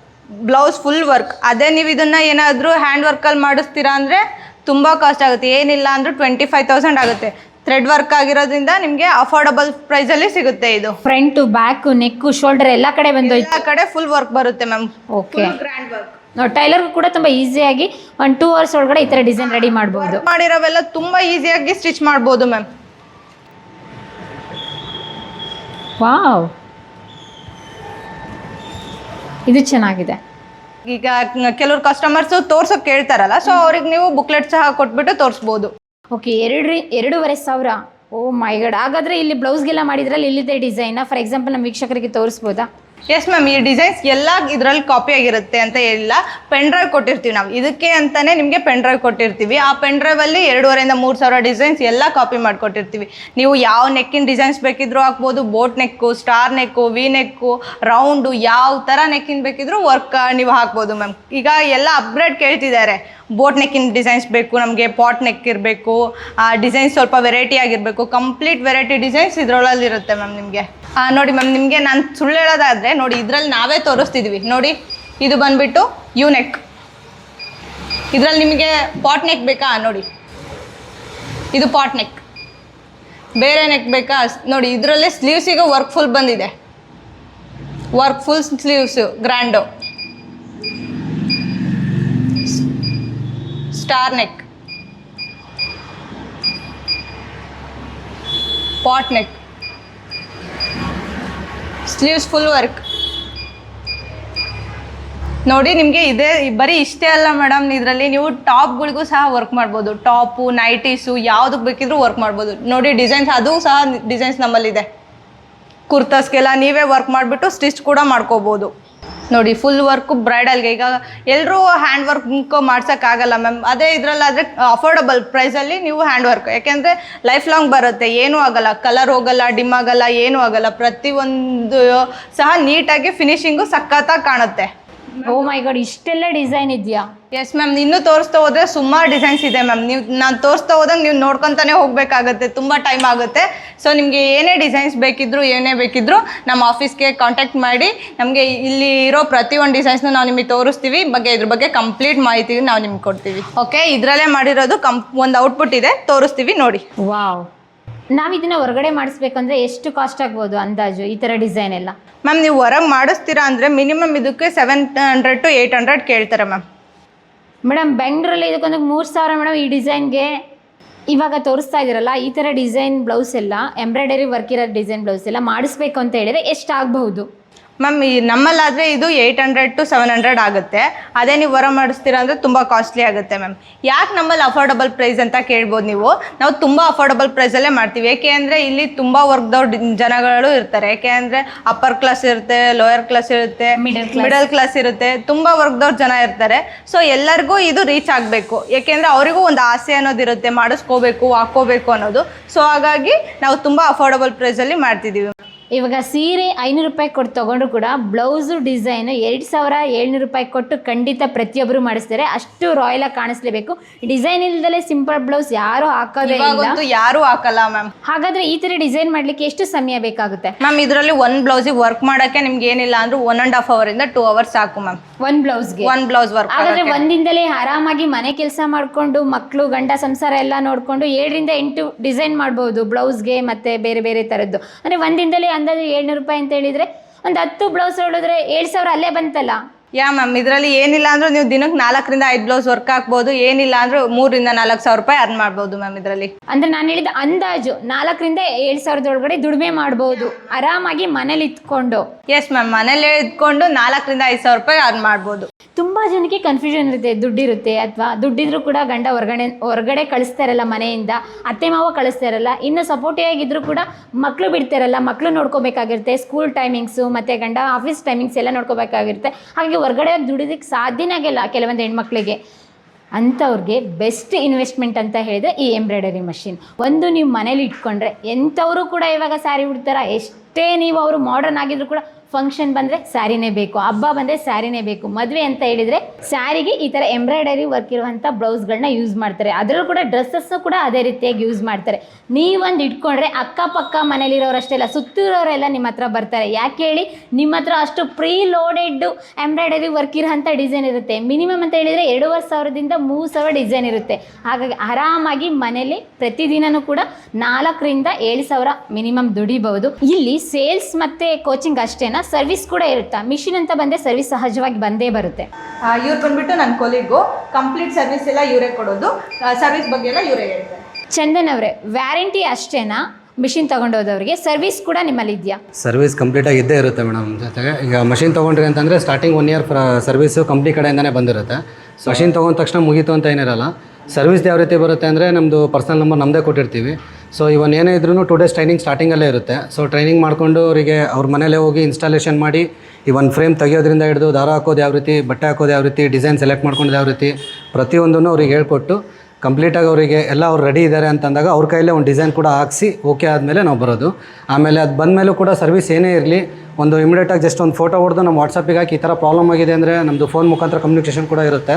blouse full work ಅದೇ ನೀವು ಇದನ್ನು ಏನಾದರೂ ಹ್ಯಾಂಡ್ ವರ್ಕಲ್ಲಿ ಮಾಡಿಸ್ತೀರಾ ಅಂದರೆ ತುಂಬ ಕಾಸ್ಟ್ ಆಗುತ್ತೆ. ಏನಿಲ್ಲ ಅಂದರೂ ಟ್ವೆಂಟಿ ಫೈವ್ ತೌಸಂಡ್ ಆಗುತ್ತೆ. ಥ್ರೆಡ್ ವರ್ಕ್ ಆಗಿರೋದ್ರಿಂದ ನಿಮಗೆ ಅಫೋರ್ಡಬಲ್ ಪ್ರೈಸಲ್ಲಿ ಸಿಗುತ್ತೆ ಇದು. ಫ್ರಂಟ್ ಬ್ಯಾಕ್ ನೆಕ್ ಶೋಲ್ಡರ್ ಎಲ್ಲ ಕಡೆ ಬಂದೋಯ್ತು ಎಲ್ಲ ಕಡೆ ಫುಲ್ ವರ್ಕ್ ಬರುತ್ತೆ ಮ್ಯಾಮ್ ಓಕೆ ಗ್ರ್ಯಾಂಡ್ ವರ್ಕ್ ನೋಡಿ ಟೈಲರ್ಗೂ ಕೂಡ ತುಂಬ ಈಸಿಯಾಗಿ ಒಂದು ಟೂ ಅವರ್ಸ್ ಒಳಗಡೆ ಈ ಥರ ಡಿಸೈನ್ ರೆಡಿ ಮಾಡ್ಬೋದು. ಮಾಡಿರೋವೆಲ್ಲ ತುಂಬಾ ಈಸಿಯಾಗಿ ಸ್ಟಿಚ್ ಮಾಡ್ಬೋದು ಮ್ಯಾಮ್ ವಾವ್ ಇದು ಚೆನ್ನಾಗಿದೆ. ಈಗ ಕೆಲವ್ರು ಕಸ್ಟಮರ್ಸ್ ತೋರ್ಸೋಕೆ ಕೇಳ್ತಾರಲ್ಲ ಸೊ ಅವ್ರಿಗೆ ನೀವು ಬುಕ್ಲೆಟ್ ಸಹ ಕೊಟ್ಬಿಟ್ಟು ತೋರಿಸ್ಬೋದು. ಓಕೆ ಎರಡು ಎರಡೂವರೆ ಸಾವಿರ. ಓ ಮೈ ಗಡ್ ಹಾಗಾದ್ರೆ ಇಲ್ಲಿ ಬ್ಲೌಸ್ಗೆಲ್ಲ ಮಾಡಿದ್ರಲ್ಲಿ ಇಲ್ಲಿದೆ ಡಿಸೈನ್ ಫಾರ್ ಎಕ್ಸಾಂಪಲ್ ನಮ್ಮ ವೀಕ್ಷಕರಿಗೆ ತೋರಿಸ್ಬೋದಾ? ಎಸ್ ಮ್ಯಾಮ್ ಈ ಡಿಸೈನ್ಸ್ ಎಲ್ಲ ಇದರಲ್ಲಿ ಕಾಪಿ ಆಗಿರುತ್ತೆ ಅಂತ ಹೇಳಿಲ್ಲ. ಪೆನ್ ಡ್ರೈವ್ ಕೊಟ್ಟಿರ್ತೀವಿ ನಾವು. ಇದಕ್ಕೆ ಅಂತಾನೆ ನಿಮಗೆ ಪೆನ್ ಡ್ರೈವ್ ಕೊಟ್ಟಿರ್ತೀವಿ. ಆ ಪೆನ್ ಡ್ರೈವಲ್ಲಿ ಎರಡೂವರೆಯಿಂದ ಮೂರು ಸಾವಿರ ಡಿಸೈನ್ಸ್ ಎಲ್ಲ ಕಾಪಿ ಮಾಡಿಕೊಟ್ಟಿರ್ತೀವಿ. ನೀವು ಯಾವ ನೆಕ್ಕಿನ ಡಿಸೈನ್ಸ್ ಬೇಕಿದ್ರೂ ಹಾಕ್ಬೋದು. Boat neck star neck V neck round ಯಾವ ಥರ ನೆಕ್ಕಿನ ಬೇಕಿದ್ರೂ ವರ್ಕ್ ನೀವು ಹಾಕ್ಬೋದು ಮ್ಯಾಮ್ ಈಗ ಎಲ್ಲ ಅಪ್ಗ್ರೇಡ್ ಕೇಳ್ತಿದ್ದಾರೆ. ಬೋಟ್ ನೆಕ್ಕಿನ ಡಿಸೈನ್ಸ್ ಬೇಕು, ನಮಗೆ ಪಾಟ್ ನೆಕ್ ಇರಬೇಕು, ಆ ಡಿಸೈನ್ಸ್ ಸ್ವಲ್ಪ ವೆರೈಟಿ ಆಗಿರಬೇಕು. ಕಂಪ್ಲೀಟ್ ವೆರೈಟಿ ಡಿಸೈನ್ಸ್ ಇದರೊಳಲ್ಲಿರುತ್ತೆ ಮ್ಯಾಮ್ ನಿಮಗೆ. ನೋಡಿ ಮ್ಯಾಮ್, ನಿಮಗೆ ನಾನು ಸುಳ್ಳು ಹೇಳೋದಾದರೆ ನೋಡಿ, ಇದರಲ್ಲಿ ನಾವೇ ತೋರಿಸ್ತಿದ್ವಿ. ನೋಡಿ, ಇದು ಬಂದ್ಬಿಟ್ಟು ಯು ನೆಕ್. ಇದರಲ್ಲಿ ನಿಮಗೆ ಪಾಟ್ ನೆಕ್ ಬೇಕಾ? ನೋಡಿ. ಇದು ಪಾಟ್ ನೆಕ್. ಬೇರೆ ನೆಕ್ ಬೇಕಾ? ನೋಡಿ, ಇದರಲ್ಲೇ ಸ್ಲೀವ್ಸಿಗೆ ವರ್ಕ್ ಫುಲ್ ಬಂದಿದೆ. Work full sleeves, grand. Star neck. Pot neck. Sleeves full work ನೋಡಿ, ನಿಮಗೆ ಇದೇ, ಬರೀ ಇಷ್ಟೇ ಅಲ್ಲ ಮೇಡಮ್ ಇದರಲ್ಲಿ ನೀವು ಟಾಪ್ಗಳಿಗೂ ಸಹ ವರ್ಕ್ ಮಾಡ್ಬೋದು. ಟಾಪು ನೈಟೀಸು ಯಾವುದಕ್ಕೆ ಬೇಕಿದ್ರೂ ವರ್ಕ್ ಮಾಡ್ಬೋದು. ನೋಡಿ ಡಿಸೈನ್ಸ್ ಅದು ಸಹ ಡಿಸೈನ್ಸ್ ನಮ್ಮಲ್ಲಿದೆ. ಕುರ್ತಾಸ್ಗೆಲ್ಲ ನೀವೇ ವರ್ಕ್ ಮಾಡಿಬಿಟ್ಟು ಸ್ಟಿಚ್ ಕೂಡ ಮಾಡ್ಕೋಬೋದು. ನೋಡಿ ಫುಲ್ ವರ್ಕ್ ಬ್ರೈಡಲ್ಗೆ ಈಗ ಎಲ್ಲರೂ ಹ್ಯಾಂಡ್ ವರ್ಕ್ ಮಾಡ್ಸೋಕ್ಕಾಗಲ್ಲ ಮ್ಯಾಮ್ ಅದೇ ಇದರಲ್ಲಾದರೆ ಅಫೋರ್ಡಬಲ್ ಪ್ರೈಸಲ್ಲಿ ನೀವು ಹ್ಯಾಂಡ್ ವರ್ಕ್ ಯಾಕೆಂದರೆ ಲೈಫ್ ಲಾಂಗ್ ಬರುತ್ತೆ, ಏನೂ ಆಗಲ್ಲ. ಕಲರ್ ಹೋಗಲ್ಲ ಡಿಮ್ ಆಗಲ್ಲ, ಏನೂ ಆಗಲ್ಲ. ಪ್ರತಿಯೊಂದು ಸಹ ನೀಟಾಗಿ ಫಿನಿಶಿಂಗು ಸಖತ್ತಾಗಿ ಕಾಣುತ್ತೆ. ಓ ಮೈ ಗಾಡ್ ಇಷ್ಟೆಲ್ಲ ಡಿಸೈನ್ ಇದೆಯಾ? ಎಸ್ ಮ್ಯಾಮ್ ಇನ್ನೂ ತೋರಿಸ್ತಾ ಹೋದ್ರೆ ಸುಮಾರು ಡಿಸೈನ್ಸ್ ಇದೆ ಮ್ಯಾಮ್ ನೀವು ನಾನು ತೋರಿಸ್ತಾ ಹೋದಂಗೆ ನೀವು ನೋಡ್ಕೊತಾನೆ ಹೋಗಬೇಕಾಗತ್ತೆ ತುಂಬ ಟೈಮ್ ಆಗುತ್ತೆ. ಸೊ ನಿಮಗೆ ಏನೇ ಡಿಸೈನ್ಸ್ ಬೇಕಿದ್ರು ಏನೇ ಬೇಕಿದ್ರು ನಮ್ಮ ಆಫೀಸ್ಗೆ ಕಾಂಟ್ಯಾಕ್ಟ್ ಮಾಡಿ ನಮಗೆ ಇಲ್ಲಿ ಇರೋ ಪ್ರತಿಯೊಂದು ಡಿಸೈನ್ಸ್ನ ನಾವು ನಿಮಗೆ ತೋರಿಸ್ತೀವಿ. ಬಗ್ಗೆ ಇದ್ರ ಬಗ್ಗೆ ಕಂಪ್ಲೀಟ್ ಮಾಹಿತಿ ನಾವು ನಿಮ್ಗೆ ಕೊಡ್ತೀವಿ. ಓಕೆ ಇದರಲ್ಲೇ ಮಾಡಿರೋದು ಕಂಪ್ ಒಂದು ಔಟ್ಪುಟ್ ಇದೆ ತೋರಿಸ್ತೀವಿ ನೋಡಿ. ವಾವ್ ನಾವು ಇದನ್ನ ಹೊರಗಡೆ ಮಾಡಿಸ್ಬೇಕಂದ್ರೆ ಎಷ್ಟು ಕಾಸ್ಟ್ ಆಗ್ಬೋದು ಅಂದಾಜು ಈ ಥರ ಡಿಸೈನ್ ಎಲ್ಲ? ಮ್ಯಾಮ್ ನೀವು ಹೊರಗೆ ಮಾಡಿಸ್ತೀರಾ ಅಂದರೆ ಮಿನಿಮಮ್ ಇದಕ್ಕೆ seven hundred to eight hundred ಕೇಳ್ತಾರೆ ಮ್ಯಾಮ್ ಮೇಡಮ್ ಬೆಂಗಳೂರಲ್ಲಿ ಇದಕ್ಕೊಂದು ಮೂರು ಸಾವಿರ ಮೇಡಮ್ ಈ ಡಿಸೈನ್ಗೆ ಇವಾಗ ತೋರಿಸ್ತಾ ಇದ್ದೀರಲ್ಲ ಈ ಥರ ಡಿಸೈನ್ ಬ್ಲೌಸ್ ಎಲ್ಲ ಎಂಬ್ರಾಯ್ಡರಿ ವರ್ಕ್ ಇರೋ ಡಿಸೈನ್ ಬ್ಲೌಸ್ ಎಲ್ಲ ಮಾಡಿಸ್ಬೇಕು ಅಂತ ಎಷ್ಟು ಎಷ್ಟಾಗಬಹುದು ಮ್ಯಾಮ್ ಈ ನಮ್ಮಲ್ಲಾದರೆ ಇದು eight hundred to seven hundred ಆಗುತ್ತೆ. ಅದೇ ನೀವು ಹೊರ ಮಾಡಿಸ್ತೀರ ಅಂದರೆ ತುಂಬ ಕಾಸ್ಟ್ಲಿ ಆಗುತ್ತೆ ಮ್ಯಾಮ್ ಯಾಕೆ ನಮ್ಮಲ್ಲಿ ಅಫೋರ್ಡಬಲ್ ಪ್ರೈಸ್ ಅಂತ ಕೇಳ್ಬೋದು ನೀವು? ನಾವು ತುಂಬ ಅಫೋರ್ಡಬಲ್ ಪ್ರೈಸಲ್ಲೇ ಮಾಡ್ತೀವಿ. ಏಕೆ ಅಂದರೆ ಇಲ್ಲಿ ತುಂಬ ವರ್ಕ್ದವ್ರು ಜನಗಳು ಇರ್ತಾರೆ. ಯಾಕೆ ಅಂದರೆ ಅಪ್ಪರ್ ಕ್ಲಾಸ್ ಇರುತ್ತೆ ಲೋಯರ್ ಕ್ಲಾಸ್ ಇರುತ್ತೆ ಮಿಡಲ್ ಕ್ಲಾಸ್ ಇರುತ್ತೆ. ತುಂಬ ವರ್ಕ್ದವ್ರು ಜನ ಇರ್ತಾರೆ. ಸೊ ಎಲ್ಲರಿಗೂ ಇದು ರೀಚ್ ಆಗಬೇಕು. ಏಕೆಂದರೆ ಅವರಿಗೂ ಒಂದು ಆಸೆ ಅನ್ನೋದಿರುತ್ತೆ ಮಾಡಿಸ್ಕೋಬೇಕು ಹಾಕ್ಕೋಬೇಕು ಅನ್ನೋದು. ಸೊ ಹಾಗಾಗಿ ನಾವು ತುಂಬ ಅಫೋರ್ಡಬಲ್ ಪ್ರೈಸಲ್ಲಿ ಮಾಡ್ತಿದ್ದೀವಿ. ಇವಾಗ ಸೀರೆ ಐನೂರು ರೂಪಾಯಿ ಕೊಟ್ಟು ತೊಗೊಂಡ್ರು ಕೂಡ ಬ್ಲೌಸು ಡಿಸೈನು ಎರಡು ಸಾವಿರ ಏಳ್ನೂರು ರೂಪಾಯಿ ಕೊಟ್ಟು ಖಂಡಿತ ಪ್ರತಿಯೊಬ್ಬರು ಮಾಡಿಸ್ತಾರೆ. ಅಷ್ಟು ರಾಯಲ್ ಆಗಿ ಕಾಣಿಸ್ಲೇಬೇಕು. ಡಿಸೈನ್ ಇಲ್ದಲೇ ಸಿಂಪಲ್ ಬ್ಲೌಸ್ ಯಾರು ಹಾಕೋದೇ ಇಲ್ಲ. ಯಾರೂ ಹಾಕಲ್ಲ ಮ್ಯಾಮ್. ಹಾಗಾದ್ರೆ ಈ ತರ ಡಿಸೈನ್ ಮಾಡ್ಲಿಕ್ಕೆ ಎಷ್ಟು ಸಮಯ ಬೇಕಾಗುತ್ತೆ? ಮ್ಯಾಮ್ ಇದರಲ್ಲಿ ಒನ್ ಬ್ಲೌಸಿಗೆ ವರ್ಕ್ ಮಾಡೋಕ್ಕೆ ನಿಮ್ಗೆ ಏನಿಲ್ಲ ಅಂದ್ರೆ ಒನ್ ಅಂಡ್ ಹಾಫ್ ಇಂದ ಟೂ ಅವರ್ಸ್ ಸಾಕು ಮ್ಯಾಮ್. ಒಂದು ಬ್ಲೌಸ್ಗೆ ಒನ್ ಬ್ಲೌಸ್ ವರ್ಕ್ ಹಾಗಾದ್ರೆ ಒಂದಿಂದಲೇ ಆರಾಮಾಗಿ ಮನೆ ಕೆಲಸ ಮಾಡ್ಕೊಂಡು ಮಕ್ಕಳು ಗಂಡ ಸಂಸಾರ ಎಲ್ಲ ನೋಡ್ಕೊಂಡು ಏಳರಿಂದ ಎಂಟು ಡಿಸೈನ್ ಮಾಡ್ಬೋದು ಬ್ಲೌಸ್ಗೆ ಮತ್ತೆ ಬೇರೆ ಬೇರೆ ತರದ್ದು. ಅಂದ್ರೆ ಒಂದಿಂದಲೇ ಅಂದಾಜು ಏಳ್ನೂರು ರೂಪಾಯಿ ಅಂತ ಹೇಳಿದ್ರೆ ಒಂದು ಹತ್ತು ಬ್ಲೌಸ್ ಹೊಡೆದ್ರೆ ಏಳು ಸಾವಿರ ಅಲ್ಲೇ ಬಂತಲ್ಲ? ಯಾ ಮ್ಯಾಮ್ ಇದರಲ್ಲಿ ಏನಿಲ್ಲ ಅಂದ್ರೆ ನೀವು ದಿನಕ್ಕೆ ನಾಲ್ಕರಿಂದ ಐದು ಬ್ಲೌಸ್ ವರ್ಕ್ ಹಾಕ್ಬೋದು. ಏನಿಲ್ಲ ಅಂದ್ರೆ ಮೂರರಿಂದ ನಾಲ್ಕು ಸಾವಿರ ರೂಪಾಯಿ ಅರ್ನ್ ಮಾಡ್ಬೋದು ಮ್ಯಾಮ್ ಇದರಲ್ಲಿ. ಅಂದ್ರೆ ನಾನು ಹೇಳಿದ ಅಂದಾಜು ನಾಲ್ಕರಿಂದ ಏಳು ಸಾವಿರದೊಳಗಡೆ ದುಡಿಮೆ ಮಾಡಬಹುದು ಆರಾಮಾಗಿ ಮನೇಲಿ ಇತ್ಕೊಂಡು ಎಸ್ ಮ್ಯಾಮ್ ಮನೇಲಿ ಇದ್ಕೊಂಡು ನಾಲ್ಕರಿಂದ ಐದು ಸಾವಿರ ರೂಪಾಯಿ ಅರ್ನ್ ಮಾಡ್ಬೋದು. ತುಂಬ ಜನಕ್ಕೆ ಕನ್ಫ್ಯೂಷನ್ ಇರುತ್ತೆ, ದುಡ್ಡಿರುತ್ತೆ ಅಥವಾ ದುಡ್ಡಿದ್ರೂ ಕೂಡ ಗಂಡ ಹೊರಗಡೆ ಹೊರಗಡೆ ಕಳಿಸ್ತಾರಲ್ಲ ಮನೆಯಿಂದ, ಅತ್ತೆ ಮಾವ ಕಳಿಸ್ತಾರಲ್ಲ ಇನ್ನು ಸಪೋರ್ಟಿವ್ ಆಗಿದ್ದರೂ ಕೂಡ ಮಕ್ಕಳು ಬಿಡ್ತಾರಲ್ಲ ಮಕ್ಕಳು ನೋಡ್ಕೋಬೇಕಾಗಿರುತ್ತೆ ಸ್ಕೂಲ್ ಟೈಮಿಂಗ್ಸು ಮತ್ತು ಗಂಡ ಆಫೀಸ್ ಟೈಮಿಂಗ್ಸ್ ಎಲ್ಲ ನೋಡ್ಕೋಬೇಕಾಗಿರುತ್ತೆ. ಹಾಗೆ ಹೊರಗಡೆ ದುಡಿದಕ್ಕೆ ಸಾಧ್ಯನೇ ಆಗಿಲ್ಲ ಕೆಲವೊಂದು ಹೆಣ್ಮಕ್ಳಿಗೆ. ಅಂಥವ್ರಿಗೆ ಬೆಸ್ಟ್ ಇನ್ವೆಸ್ಟ್ಮೆಂಟ್ ಅಂತ ಹೇಳಿದೆ ಈ ಎಂಬ್ರಾಯ್ಡರಿ ಮಷಿನ್ ಒಂದು ನೀವು ಮನೇಲಿ ಇಟ್ಕೊಂಡ್ರೆ ಎಂಥವರು ಕೂಡ ಇವಾಗ ಸ್ಯಾರಿ ಉಡ್ತಾರ? ಎಷ್ಟೇ ನೀವು ಅವರು ಮಾಡರ್ನ್ ಆಗಿದ್ರು ಕೂಡ ಫಂಕ್ಷನ್ ಬಂದರೆ ಸ್ಯಾರಿನೇ ಬೇಕು, ಹಬ್ಬ ಬಂದರೆ ಸ್ಯಾರಿನೇ ಬೇಕು. ಮದುವೆ ಅಂತ ಹೇಳಿದರೆ ಸ್ಯಾರಿಗೆ ಈ ಥರ ಎಂಬ್ರಾಯ್ಡರಿ ವರ್ಕ್ ಇರುವಂಥ ಬ್ಲೌಸ್ಗಳನ್ನ ಯೂಸ್ ಮಾಡ್ತಾರೆ. ಅದರಲ್ಲೂ ಕೂಡ ಡ್ರೆಸ್ಸಸ್ಸು ಕೂಡ ಅದೇ ರೀತಿಯಾಗಿ ಯೂಸ್ ಮಾಡ್ತಾರೆ. ನೀವೊಂದು ಇಟ್ಕೊಂಡ್ರೆ ಅಕ್ಕಪಕ್ಕ ಮನೇಲಿರೋರಷ್ಟೆಲ್ಲ, ಸುತ್ತಿರೋರೆಲ್ಲ ನಿಮ್ಮ ಹತ್ರ ಬರ್ತಾರೆ. ಯಾಕೆ ಹೇಳಿ? ನಿಮ್ಮ ಹತ್ರ ಅಷ್ಟು ಪ್ರೀ ಲೋಡೆಡ್ ಎಂಬ್ರಾಯ್ಡರಿ ವರ್ಕ್ ಇರೋಂಥ ಡಿಸೈನ್ ಇರುತ್ತೆ. ಮಿನಿಮಮ್ ಅಂತ ಹೇಳಿದರೆ ಎರಡೂವರೆ ಸಾವಿರದಿಂದ ಮೂರು ಸಾವಿರ ಡಿಸೈನ್ ಇರುತ್ತೆ. ಹಾಗಾಗಿ ಆರಾಮಾಗಿ ಮನೇಲಿ ಪ್ರತಿದಿನನೂ ಕೂಡ ನಾಲ್ಕರಿಂದ ಏಳು ಸಾವಿರ ಮಿನಿಮಮ್ ದುಡಿಬಹುದು. ಇಲ್ಲಿ ಸೇಲ್ಸ್ ಮತ್ತು ಕೋಚಿಂಗ್ ಅಷ್ಟೇನಾ? ಸರ್ವಿಸ್ ಕೂಡ ಇರುತ್ತಾ? ಮಿಷಿನ್ ಅಂತ ಬಂದರೆ ಸರ್ವಿಸ್ ಸಹಜವಾಗಿ ಬಂದೇ ಬರುತ್ತೆ. ಇವ್ರು ಬಂದ್ಬಿಟ್ಟು ನನ್ನ ಕೊಲಿಗು ಕಂಪ್ಲೀಟ್ ಸರ್ವಿಸ್ ಎಲ್ಲ ಇವರೇ ಕೊಡೋದು. ಸರ್ವಿಸ್ ಬಗ್ಗೆ ಎಲ್ಲ ಇವರೇ ಹೇಳ್ತಾರೆ. ಚಂದನ್ ಅವರೇ ವ್ಯಾರಂಟಿ ಅಷ್ಟೇನಾ? ಮಿಷಿನ್ ತಗೊಂಡೋದವ್ರಿಗೆ. ಸರ್ವಿಸ್ ಕೂಡ ನಿಮ್ಮಲ್ಲಿ ಇದೆಯಾ? ಸರ್ವಿಸ್ ಕಂಪ್ಲೀಟ್ ಆಗಿ ಇದ್ದೇ ಇರುತ್ತೆ ಮೇಡಮ್ ಜೊತೆಗೆ. ಈಗ ಮಷಿನ್ ತೊಗೊಂಡ್ರಿ ಅಂತಂದರೆ starting one year service company ಕಡೆಯಿಂದನೇ ಬಂದಿರುತ್ತೆ. ಮಷಿನ್ ತೊಗೊಂಡ ತಕ್ಷಣ ಮುಗೀತು ಅಂತ ಏನಿರಲ್ಲ. ಸರ್ವಿಸ್ ಯಾವ ರೀತಿ ಬರುತ್ತೆ ಅಂದರೆ ನಮ್ಮದು ಪರ್ಸನಲ್ ನಂಬರ್ ನಮ್ಮದೇ ಕೊಟ್ಟಿರ್ತೀವಿ. ಸೊ ಇವನ್ ಏನೇ ಇದ್ರೂ ಟು ಡೇಸ್ ಟ್ರೈನಿಂಗ್ ಸ್ಟಾರ್ಟಿಂಗಲ್ಲೇ ಇರುತ್ತೆ. ಸೊ ಟ್ರೈನಿಂಗ್ ಮಾಡಿಕೊಂಡು ಅವರಿಗೆ ಅವ್ರ ಮನೇಲೇ ಹೋಗಿ ಇನ್ಸ್ಟಾಲೇಷನ್ ಮಾಡಿ ಈ ಫ್ರೇಮ್ ತೆಗಿಯೋದ್ರಿಂದ ಹಿಡಿದು ದಾರ ಹಾಕೋದು ಯಾವ ರೀತಿ, ಬಟ್ಟೆ ಹಾಕೋದು ಯಾವ ರೀತಿ ಡಿಸೈನ್ ಸೆಲೆಕ್ಟ್ ಮಾಡ್ಕೊಂಡು ಯಾವ ರೀತಿ ಪ್ರತಿಯೊಂದನ್ನು ಅವ್ರಿಗೆ ಹೇಳ್ಕೊಟ್ಟು ಕಂಪ್ಲೀಟಾಗಿ ಅವರಿಗೆ ಎಲ್ಲ ಅವ್ರು ರೆಡಿ ಇದ್ದಾರೆ ಅಂತಂದಾಗ ಅವ್ರ ಕೈಲೇ ಒಂದು ಡಿಸೈನ್ ಕೂಡ ಹಾಕಿಸಿ ಓಕೆ ಆದಮೇಲೆ ನಾವು ಬರೋದು. ಆಮೇಲೆ ಅದು ಬಂದಮೇಲೂ ಕೂಡ ಸರ್ವಿಸ್ ಏನೇ ಇರಲಿ ಒಂದು ಇಮಿಡಿಯೇಟಾಗಿ ಜಸ್ಟ್ ಒಂದು ಫೋಟೋ ಹೊಡೆದು ನಮ್ಮ ವಾಟ್ಸಪ್ಪಿಗೆ ಹಾಕಿ ಈ ಥರ ಪ್ರಾಬ್ಲಮ್ ಆಗಿದೆ ಅಂದರೆ ನಮ್ಮದು ಫೋನ್ ಮುಖಾಂತರ ಕಮ್ಯುನಿಕೇಷನ್ ಕೂಡ ಇರುತ್ತೆ.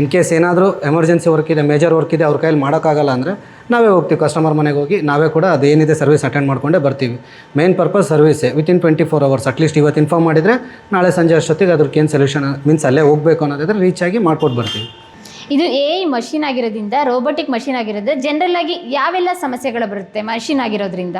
ಇನ್ ಕೇಸ್ ಏನಾದರೂ ಎಮರ್ಜೆನ್ಸಿ ವರ್ಕ್ ಇದೆ ಮೇಜರ್ ವರ್ಕ್ ಇದೆ, ಅವ್ರ ಕೈಯಲ್ಲಿ ಮಾಡೋಕ್ಕಾಗಲ್ಲ ಅಂದರೆ ನಾವೇ ಹೋಗ್ತೀವಿ ಕಸ್ಟಮರ್ ಮನೆಗೆ ಹೋಗಿ ನಾವೇ ಕೂಡ ಅದು ಏನಿದೆ ಸರ್ವಿಸ್ ಅಟೆಂಡ್ ಮಾಡ್ಕೊಂಡೇ ಬರ್ತೀವಿ. Main purpose ಸರ್ವಿಸೇ within twenty four hours at least ಇವತ್ತು ಇನ್ಫಾರ್ಮ್ ಮಾಡಿದರೆ ನಾಳೆ ಸಂಜೆ ಅಷ್ಟೊತ್ತಿಗೆ ಅದಕ್ಕೆ ಏನು ಸೊಲ್ಯೂಷನ್ ಮೀನ್ಸ್ ಅಲ್ಲೇ ಹೋಗಬೇಕು ಅನ್ನೋದಿದ್ರೆ ರೀಚ್ ಆಗಿ ಮಾಡ್ಕೊಟ್ಟು ಬರ್ತೀವಿ. ಇದು ಎ ಮಷಿನ್ ಆಗಿರೋದ್ರಿಂದ ರೋಬೋಟಿಕ್ ಮಷಿನ್ ಆಗಿರೋದ್ರಿಂದ ಜನರಲ್ ಆಗಿ ಯಾವೆಲ್ಲ ಸಮಸ್ಯೆಗಳು ಬರುತ್ತೆ ಮಷಿನ್ ಆಗಿರೋದ್ರಿಂದ?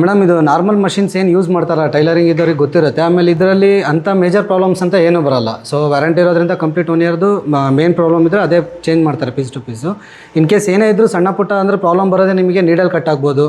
ಮೇಡಮ್ ಇದು ನಾರ್ಮಲ್ ಮಷಿನ್ಸ್ ಏನು ಯೂಸ್ ಮಾಡ್ತಾರ ಟೈಲರಿಂಗ್ ಇದ್ದವ್ರಿಗೆ ಗೊತ್ತಿರುತ್ತೆ. ಆಮೇಲೆ ಇದರಲ್ಲಿ ಅಂಥ ಮೇಜರ್ ಪ್ರಾಬ್ಲಮ್ಸ್ ಅಂತ ಏನೂ ಬರಲ್ಲ. ಸೊ ವ್ಯಾರಂಟಿ ಇರೋದ್ರಿಂದ ಕಂಪ್ಲೀಟ್ ಒನ್ ಇಯರ್ದು ಮೇನ್ ಪ್ರಾಬ್ಲಮ್ ಇದ್ದರೆ ಅದೇ ಚೇಂಜ್ ಮಾಡ್ತಾರೆ piece to piece in case ಏನೇ ಇದ್ದರೂ ಸಣ್ಣ ಪುಟ್ಟ ಅಂದರೆ ಪ್ರಾಬ್ಲಮ್ ಬರೋದೇ ನಿಮಗೆ ನೀಡಲ್ ಕಟ್ ಆಗ್ಬೋದು.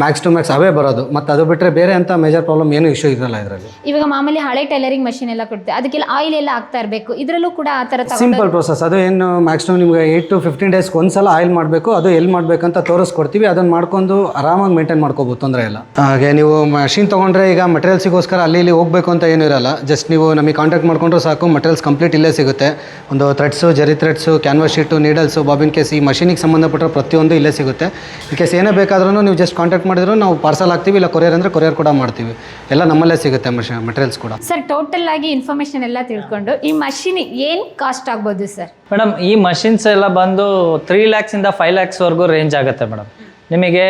ಮ್ಯಾಕ್ಸ್ ಟು ಮ್ಯಾಕ್ಸ್ ಅವೇ ಬರೋದು. ಮತ್ತು ಅದು ಬಿಟ್ಟರೆ ಬೇರೆ ಅಂತ ಮೇಜರ್ ಪ್ರಾಬ್ಲಮ್ ಏನು ಇಶ್ಯೂ ಇರಲ್ಲ ಇದರಲ್ಲಿ. ಇವಾಗ ಮಾಮೂಲಿ ಹಳೆ ಟೈಲರಿಂಗ್ ಮಷಿನ್ ಎಲ್ಲ ಕೊಡ್ತೀವಿ. ಅದಕ್ಕೆಲ್ಲ ಆಯಿಲ್ ಎಲ್ಲ ಆಗ್ತಾ ಇರಬೇಕು. ಇದರಲ್ಲೂ ಕೂಡ ಆ ಥರ ಸಿಂಪಲ್ ಪ್ರೋಸೆಸ್ ಅದು ಏನು ಮ್ಯಾಕ್ಸಿಮಮ್ ನಿಮಗೆ ಏಯ್ಟ್ ಟು ಫಿಫ್ಟೀನ್ ಡೇಸ್ಗೆ ಒಂದ್ಸಲ ಆಯಿಲ್ ಮಾಡಬೇಕು. ಅದು ಎಲ್ಲಿ ಮಾಡಬೇಕಂತ ತೋರಿಸ್ಕೊಡ್ತೀವಿ. ಅದನ್ನು ಮಾಡ್ಕೊಂಡು ಆರಾಮಾಗಿ ಮೇಂಟೈನ್ ಮಾಡ್ಕೋಬೋದು. ತೊಂದರೆ ಇಲ್ಲ. ಹಾಗೆ ನೀವು ಮಷಿನ್ ತೊಗೊಂಡ್ರೆ ಈಗ ಮಟೀರಿಯಲ್ಸಿಗೋಸ್ಕರ ಅಲ್ಲಿ ಇಲ್ಲಿ ಹೋಗಬೇಕು ಅಂತ ಏನೂ ಇರಲ್ಲ. ಜಸ್ಟ್ ನೀವು ನಮಗೆ ಕಾಂಟ್ಯಾಕ್ಟ್ ಮಾಡಿಕೊಂಡ್ರೆ ಸಾಕು. ಮಟೀರಿಯಲ್ಸ್ ಕಂಪ್ಲೀಟ್ ಇಲ್ಲೇ ಸಿಗುತ್ತೆ. ಒಂದು threads zari threads canvas sheet needles bobbin case ಈ ಮಷೀನಿಗೆ ಸಂಬಂಧಪಟ್ಟ ಪ್ರತಿಯೊಂದು ಇಲ್ಲೇ ಸಿಗುತ್ತೆ. ಇನ್ ಕೇಸ್ ಏನೇ ಬೇಕಾದ್ರೂ ನೀವು ಜಸ್ಟ್ ಕಾಂಟ್ಯಾಕ್ಟ್ ಮಾಡಿದ್ರು ನಾವು ಪಾರ್ಸಲ್ ಹಾಕ್ತೀವಿ ಇಲ್ಲ ಕೊರಿಯರ್ ಅಂದರೆ ಕೊರಿಯರ್ ಕೂಡ ಮಾಡ್ತೀವಿ. ಎಲ್ಲ ನಮ್ಮಲ್ಲೇ ಸಿಗುತ್ತೆ ಮೆಟೀರಿಯಲ್ಸ್ ಮಟೀರಿಯಲ್ಸ್ ಕೂಡ. ಸರ್ ಟೋಟಲ್ ಆಗಿ ಇನ್ಫಾರ್ಮೇಶನ್ ಎಲ್ಲ ತಿಳ್ಕೊಂಡು ಈ ಮಷಿನ್ ಏನು ಕಾಸ್ಟ್ ಆಗ್ಬೋದು ಸರ್ ಮೇಡಮ್ ಈ ಮಷಿನ್ಸ್ ಎಲ್ಲ ಬಂದು ತ್ರೀ ಲ್ಯಾಕ್ಸಿಂದ ಫೈವ್ ಲ್ಯಾಕ್ಸ್ವರೆಗೂ ರೇಂಜ್ ಆಗುತ್ತೆ ಮೇಡಮ್ ನಿಮಗೆ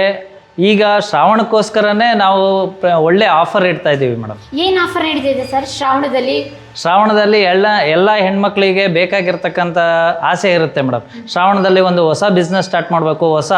ಈಗ ಶ್ರಾವಣಕ್ಕೋಸ್ಕರನೇ ನಾವು ಒಳ್ಳೆ ಆಫರ್ ಇಡ್ತಾ ಇದ್ದೀವಿ ಮೇಡಮ್ ಏನು ಆಫರ್ ಹಿಡಿದಿದೆ ಸರ್ ಶ್ರಾವಣದಲ್ಲಿ ಶ್ರಾವಣದಲ್ಲಿ ಎಲ್ಲ ಎಲ್ಲ ಹೆಣ್ಮಕ್ಳಿಗೆ ಬೇಕಾಗಿರ್ತಕ್ಕಂಥ ಆಸೆ ಇರುತ್ತೆ ಮೇಡಮ್. ಶ್ರಾವಣದಲ್ಲಿ ಒಂದು ಹೊಸ ಬಿಸ್ನೆಸ್ ಸ್ಟಾರ್ಟ್ ಮಾಡಬೇಕು ಹೊಸ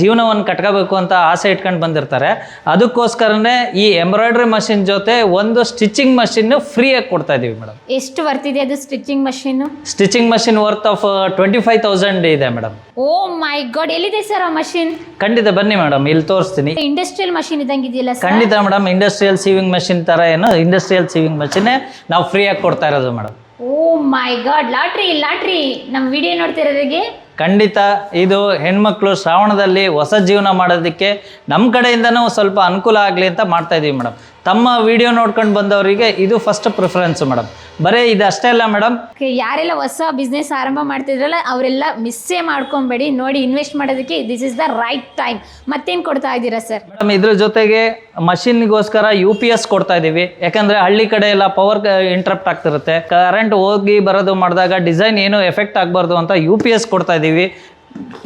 ಜೀವನವನ್ನು ಕಟ್ಕೋಬೇಕು ಅಂತ ಆಸೆ ಇಟ್ಕೊಂಡು ಬಂದಿರ್ತಾರೆ. ಅದಕ್ಕೋಸ್ಕರನೇ ಈ ಎಂಬ್ರಾಯ್ಡ್ರಿ ಮಷಿನ್ ಜೊತೆ ಒಂದು ಸ್ಟಿಚಿಂಗ್ ಮಷಿನ್ ಫ್ರೀಯಾಗಿ ಕೊಡ್ತಾ ಇದ್ದೀವಿ ಮೇಡಮ್. ಎಷ್ಟು ಬರ್ತಿದೆ ಅದು stitching machine stitching machine worth of twenty five thousand ಇದೆ ಮೇಡಮ್. ಓ ಮೈ ಗಾಡ್ ಎಲ್ಲಿದೆ ಸರ್ ಆ ಮಷಿನ್ ಖಂಡಿತ ಬನ್ನಿ ಮೇಡಮ್ ಇಲ್ಲಿ ತೋರಿಸ್ತೀನಿ. ಇಂಡಸ್ಟ್ರಿಯಲ್ ಮಷಿನ್ ಇದ್ದಂಗೆ ಇದೆಯಲ್ಲ ಸರ್? ಖಂಡಿತ ಮೇಡಮ್ ಇಂಡಸ್ಟ್ರಿಯಲ್ ಸೀವಿಂಗ್ ಮಷಿನ್ ಥರ ಏನು ಇಂಡಸ್ಟ್ರಿಯಲ್ ಸೀವಿಂಗ್ ಮಷಿನ್ನೇ ನಾವು ಫ್ರೀಯಾಗಿ ಕೊಡ್ತಾ ಇರೋದು madam. Oh my god lottery lottery ನಮ್ಮ ವಿಡಿಯೋ ನೋಡ್ತಿರೋರಿಗೆ? ಖಂಡಿತ ಇದು ಹೆಣ್ಮಕ್ಳು ಶ್ರಾವಣದಲ್ಲಿ ಹೊಸ ಜೀವನ ಮಾಡೋದಕ್ಕೆ ನಮ್ಮ ಕಡೆಯಿಂದನೂ ಸ್ವಲ್ಪ ಅನುಕೂಲ ಆಗಲಿ ಅಂತ ಮಾಡ್ತಾ ಇದೀವಿ ಮೇಡಮ್. ತಮ್ಮ ವಿಡಿಯೋ ನೋಡ್ಕೊಂಡು ಬಂದವರಿಗೆ ಇದು ಫಸ್ಟ್ ಪ್ರಿಫರೆನ್ಸ್ ಮೇಡಮ್. ಬರೀ ಇದು ಅಷ್ಟೇ ಅಲ್ಲ ಮೇಡಮ್ ಯಾರೆಲ್ಲ ಹೊಸ ಬಿಸ್ನೆಸ್ ಆರಂಭ ಮಾಡ್ತಿದ್ರಲ್ಲ ಅವರೆಲ್ಲ ಮಿಸ್ಸೇ ಮಾಡ್ಕೊಬೇಡಿ. ನೋಡಿ ಇನ್ವೆಸ್ಟ್ ಮಾಡೋದಕ್ಕೆ this is the right time ಮತ್ತೇನು ಕೊಡ್ತಾ ಇದ್ದೀರಾ ಸರ್ ಮೇಡಮ್ ಇದ್ರ ಜೊತೆಗೆ ಮಷಿನ್ಗೋಸ್ಕರ ಯು ಪಿ ಎಸ್ ಕೊಡ್ತಾ ಇದ್ದೀವಿ ಯಾಕಂದ್ರೆ ಹಳ್ಳಿ ಕಡೆ ಎಲ್ಲ ಪವರ್ ಇಂಟ್ರಪ್ಟ್ ಆಗ್ತಿರುತ್ತೆ. ಕರೆಂಟ್ ಹೋಗಿ ಬರೋದು ಮಾಡಿದಾಗ ಡಿಸೈನ್ ಏನು ಎಫೆಕ್ಟ್ ಆಗಬಾರ್ದು ಅಂತ ಯು ಪಿ ಎಸ್ ಕೊಡ್ತಾ ಇದ್ದೀವಿ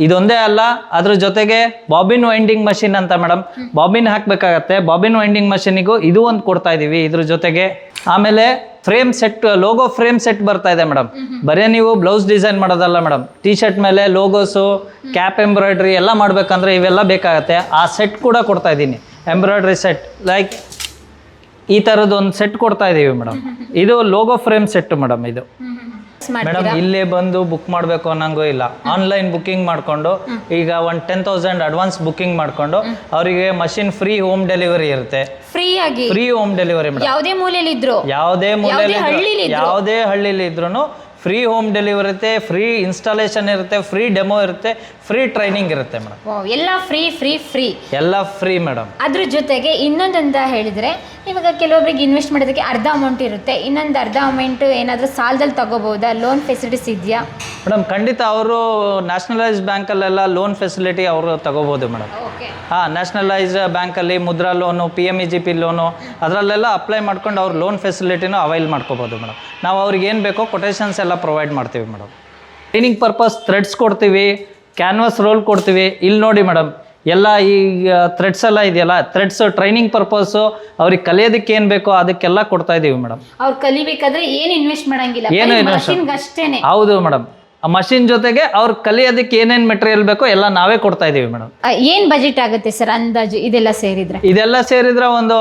ಇದೊಂದೇ ಅಲ್ಲ ಅದ್ರ ಜೊತೆಗೆ ಬಾಬಿನ್ ವೈಂಡಿಂಗ್ ಮಷಿನ್ ಅಂತ ಮೇಡಮ್ ಬಾಬಿನ್ ಹಾಕಬೇಕಾಗತ್ತೆ. ಬಾಬಿನ್ ವೈಂಡಿಂಗ್ ಮಷಿನಿಗೂ ಇದು ಒಂದು ಕೊಡ್ತಾ ಇದ್ದೀವಿ ಇದ್ರ ಜೊತೆಗೆ ಆಮೇಲೆ frame set, logo frame set ಬರ್ತಾ ಇದೆ ಮೇಡಮ್. ಬರೀ ನೀವು ಬ್ಲೌಸ್ ಡಿಸೈನ್ ಮಾಡೋದಲ್ಲ ಮೇಡಮ್. ಟಿ ಶರ್ಟ್ ಮೇಲೆ ಲೋಗೋಸು ಕ್ಯಾಪ್ ಎಂಬ್ರಾಯ್ಡ್ರಿ ಎಲ್ಲ ಮಾಡಬೇಕಂದ್ರೆ ಇವೆಲ್ಲ ಬೇಕಾಗತ್ತೆ. ಆ ಸೆಟ್ ಕೂಡ ಕೊಡ್ತಾ ಇದ್ದೀನಿ. ಎಂಬ್ರಾಯ್ಡ್ರಿ ಸೆಟ್ ಲೈಕ್ ಈ ಥರದ್ದು ಒಂದು ಸೆಟ್ ಕೊಡ್ತಾ ಇದ್ದೀವಿ ಮೇಡಮ್. ಇದು ಲೋಗೋ ಫ್ರೇಮ್ ಸೆಟ್ ಮೇಡಮ್ ಇದು. ಮೇಡಮ್ ಇಲ್ಲೇ ಬಂದು ಬುಕ್ ಮಾಡಬೇಕು ಅನ್ನಂಗೂ ಇಲ್ಲ. ಆನ್ಲೈನ್ ಬುಕ್ಕಿಂಗ್ ಮಾಡಿಕೊಂಡು ಈಗ ಒಂದು ಟೆನ್ ತೌಸಂಡ್ ಅಡ್ವಾನ್ಸ್ ಬುಕ್ಕಿಂಗ್ ಮಾಡಿಕೊಂಡು ಅವರಿಗೆ ಮಷಿನ್ ಫ್ರೀ ಹೋಮ್ ಡೆಲಿವರಿ ಇರುತ್ತೆ. ಫ್ರೀ ಆಗಿ? ಫ್ರೀ ಹೋಮ್ ಡೆಲಿವರಿ ಮೇಡಮ್ ಯಾವುದೇ ಮೂಲೆಯಲ್ಲಿ ಇದ್ರು ಯಾವುದೇ ಮೂಲೆಯಲ್ಲಿ ಹಳ್ಳಿಲಿ ಇದ್ರು- ಯಾವುದೇ ಹಳ್ಳಿಲಿ ಇದ್ರೂ ಫ್ರೀ ಹೋಮ್ ಡೆಲಿವರಿ ಇರುತ್ತೆ ಫ್ರೀ ಇನ್ಸ್ಟಾಲೇಷನ್ ಇರುತ್ತೆ ಫ್ರೀ ಡೆಮೋ ಇರುತ್ತೆ ಫ್ರೀ ಟ್ರೈನಿಂಗ್ ಇರುತ್ತೆ ಮೇಡಮ್. ವಾವ್, ಎಲ್ಲ ಫ್ರೀ ಫ್ರೀ ಫ್ರೀ. ಎಲ್ಲ ಫ್ರೀ ಮೇಡಮ್. ಅದ್ರ ಜೊತೆಗೆ ಇನ್ನೊಂದಂತ ಹೇಳಿದ್ರೆ ಇವಾಗ ಕೆಲವೊಬ್ಬರಿಗೆ ಇನ್ವೆಸ್ಟ್ ಮಾಡೋದಕ್ಕೆ ಅರ್ಧ ಅಮೌಂಟ್ ಇರುತ್ತೆ. ಇನ್ನೊಂದು ಅರ್ಧ ಅಮೌಂಟ್ ಏನಾದರೂ ಸಾಲದಲ್ಲಿ ತಗೋಬೋದಾ ಲೋನ್ ಫೆಸಿಲಿಟೀಸ್ ಇದೆಯಾ? ಮೇಡಮ್ ಖಂಡಿತ ಅವರು ನ್ಯಾಷನಲೈಸ್ ಬ್ಯಾಂಕಲ್ಲೆಲ್ಲ ಲೋನ್ ಫೆಸಿಲಿಟಿ ಅವರು ತಗೋಬೋದು ಮೇಡಮ್ ಹಾಂ ನ್ಯಾಷನಲೈಸ್ ಬ್ಯಾಂಕಲ್ಲಿ Mudra loan P M E G P loan ಅದರಲ್ಲೆಲ್ಲ ಅಪ್ಲೈ ಮಾಡ್ಕೊಂಡು ಅವ್ರು ಲೋನ್ ಫೆಸಿಲಿಟಿನೂ ಅವೈಲ್ ಮಾಡ್ಕೋಬೋದು ಮೇಡಮ್ ನಾವು ಅವ್ರಿಗೆ ಏನು ಬೇಕೋ ಕೊಟೇಶನ್ಸ್ ಎಲ್ಲ ಪ್ರೊವೈಡ್ ಮಾಡ್ತೀವಿ ಮೇಡಮ್ ಟ್ರೈನಿಂಗ್ ಪರ್ಪಸ್ ಥ್ರೆಡ್ಸ್ ಕೊಡ್ತೀವಿ ಕ್ಯಾನ್ವಾಸ್ ರೋಲ್ ಕೊಡ್ತೀವಿ. ಇಲ್ಲಿ ನೋಡಿ ಮೇಡಮ್ ಎಲ್ಲ ಈ ಥ್ರೆಡ್ಸ್ ಎಲ್ಲ ಇದೆಯಲ್ಲ ಥ್ರೆಡ್ಸ್ ಟ್ರೈನಿಂಗ್ ಪರ್ಪಸ್ಸು ಅವ್ರಿಗೆ ಕಲಿಯೋದಕ್ಕೆ ಏನು ಬೇಕೋ ಅದಕ್ಕೆಲ್ಲ ಕೊಡ್ತಾ ಇದ್ದೀವಿ ಮೇಡಮ್ ಅವ್ರು ಕಲಿಬೇಕಾದ್ರೆ ಏನು ಇನ್ವೆಸ್ಟ್ ಮಾಡಂಗಿಲ್ಲ. ಏನು ಇನ್ವೆಸ್ಟ್ ಹೌದು ಮೇಡಮ್ ಆ ಮಷಿನ್ ಜೊತೆಗೆ ಅವ್ರು ಕಲಿಯೋದಕ್ಕೆ ಏನೇನು ಮೆಟೀರಿಯಲ್ ಬೇಕೋ ಎಲ್ಲ ನಾವೇ ಕೊಡ್ತಾ ಇದೀವಿ ಮೇಡಮ್ ಏನ್ ಬಜೆಟ್ ಆಗುತ್ತೆ ಸರ್ ಅಂದಾಜು ಇದೆಲ್ಲ ಸೇರಿದ್ರೆ? ಇದೆಲ್ಲ ಸೇರಿದ್ರೆ ಒಂದು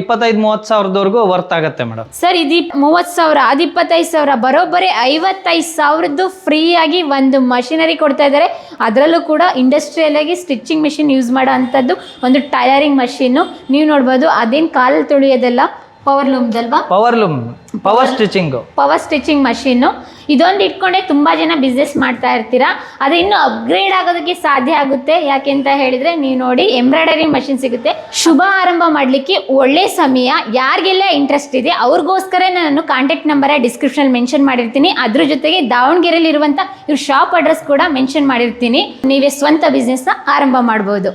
ಇಪ್ಪತ್ತೈದು ಮೂವತ್ತು ಸಾವಿರದವರೆಗೂ ವರ್ತ್ ಆಗುತ್ತೆ ಮೇಡಮ್ ಸರ್ ಇದು ಮೂವತ್ತು ಸಾವಿರ ಅದು ಇಪ್ಪತ್ತೈದು ಸಾವಿರ ಬರೋಬ್ಬರಿ ಐವತ್ತೈದು ಸಾವಿರದ್ದು ಫ್ರೀಯಾಗಿ ಒಂದು ಮಷಿನರಿ ಕೊಡ್ತಾ ಇದ್ದಾರೆ ಅದರಲ್ಲೂ ಕೂಡ ಇಂಡಸ್ಟ್ರಿಯಲ್ ಆಗಿ ಸ್ಟಿಚಿಂಗ್ ಮಿಷಿನ್ ಯೂಸ್ ಮಾಡೋ ಅಂಥದ್ದು ಒಂದು ಟೈಲರಿಂಗ್ ಮಷಿನ್ನು ನೀವು ನೋಡ್ಬೋದು ಅದೇನು ಕಾಲು ತುಳಿಯೋದೆಲ್ಲ power ಲೂಮ್ದಲ್ವಾ power loom power stitching power stitching machine ಇದೊಂದು ಇಟ್ಕೊಂಡೆ ತುಂಬ ಜನ ಬಿಸ್ನೆಸ್ ಮಾಡ್ತಾ ಇರ್ತೀರಾ. ಅದು ಇನ್ನೂ ಅಪ್ಗ್ರೇಡ್ ಆಗೋದಕ್ಕೆ ಸಾಧ್ಯ ಆಗುತ್ತೆ. ಯಾಕೆ ಅಂತ ಹೇಳಿದ್ರೆ ನೀವು ನೋಡಿ ಎಂಬ್ರಾಯ್ಡರಿ ಮಷಿನ್ ಸಿಗುತ್ತೆ. ಶುಭ ಆರಂಭ ಮಾಡಲಿಕ್ಕೆ ಒಳ್ಳೆ ಸಮಯ ಯಾರಿಗೆಲ್ಲ ಇಂಟ್ರೆಸ್ಟ್ ಇದೆ ಅವ್ರಿಗೋಸ್ಕರ ನಾನು ಕಾಂಟ್ಯಾಕ್ಟ್ ನಂಬರ ಡಿಸ್ಕ್ರಿಪ್ಷನ್ ಮೆನ್ಷನ್ ಮಾಡಿರ್ತೀನಿ. ಅದ್ರ ಜೊತೆಗೆ ದಾವಣಗೆರೆಯಲ್ಲಿ ಇರುವಂತ ಇವ್ರ ಶಾಪ್ ಅಡ್ರೆಸ್ ಕೂಡ ಮೆನ್ಷನ್ ಮಾಡಿರ್ತೀನಿ. ನೀವೇ ಸ್ವಂತ ಬಿಸ್ನೆಸ್ನ ಆರಂಭ ಮಾಡ್ಬೋದು.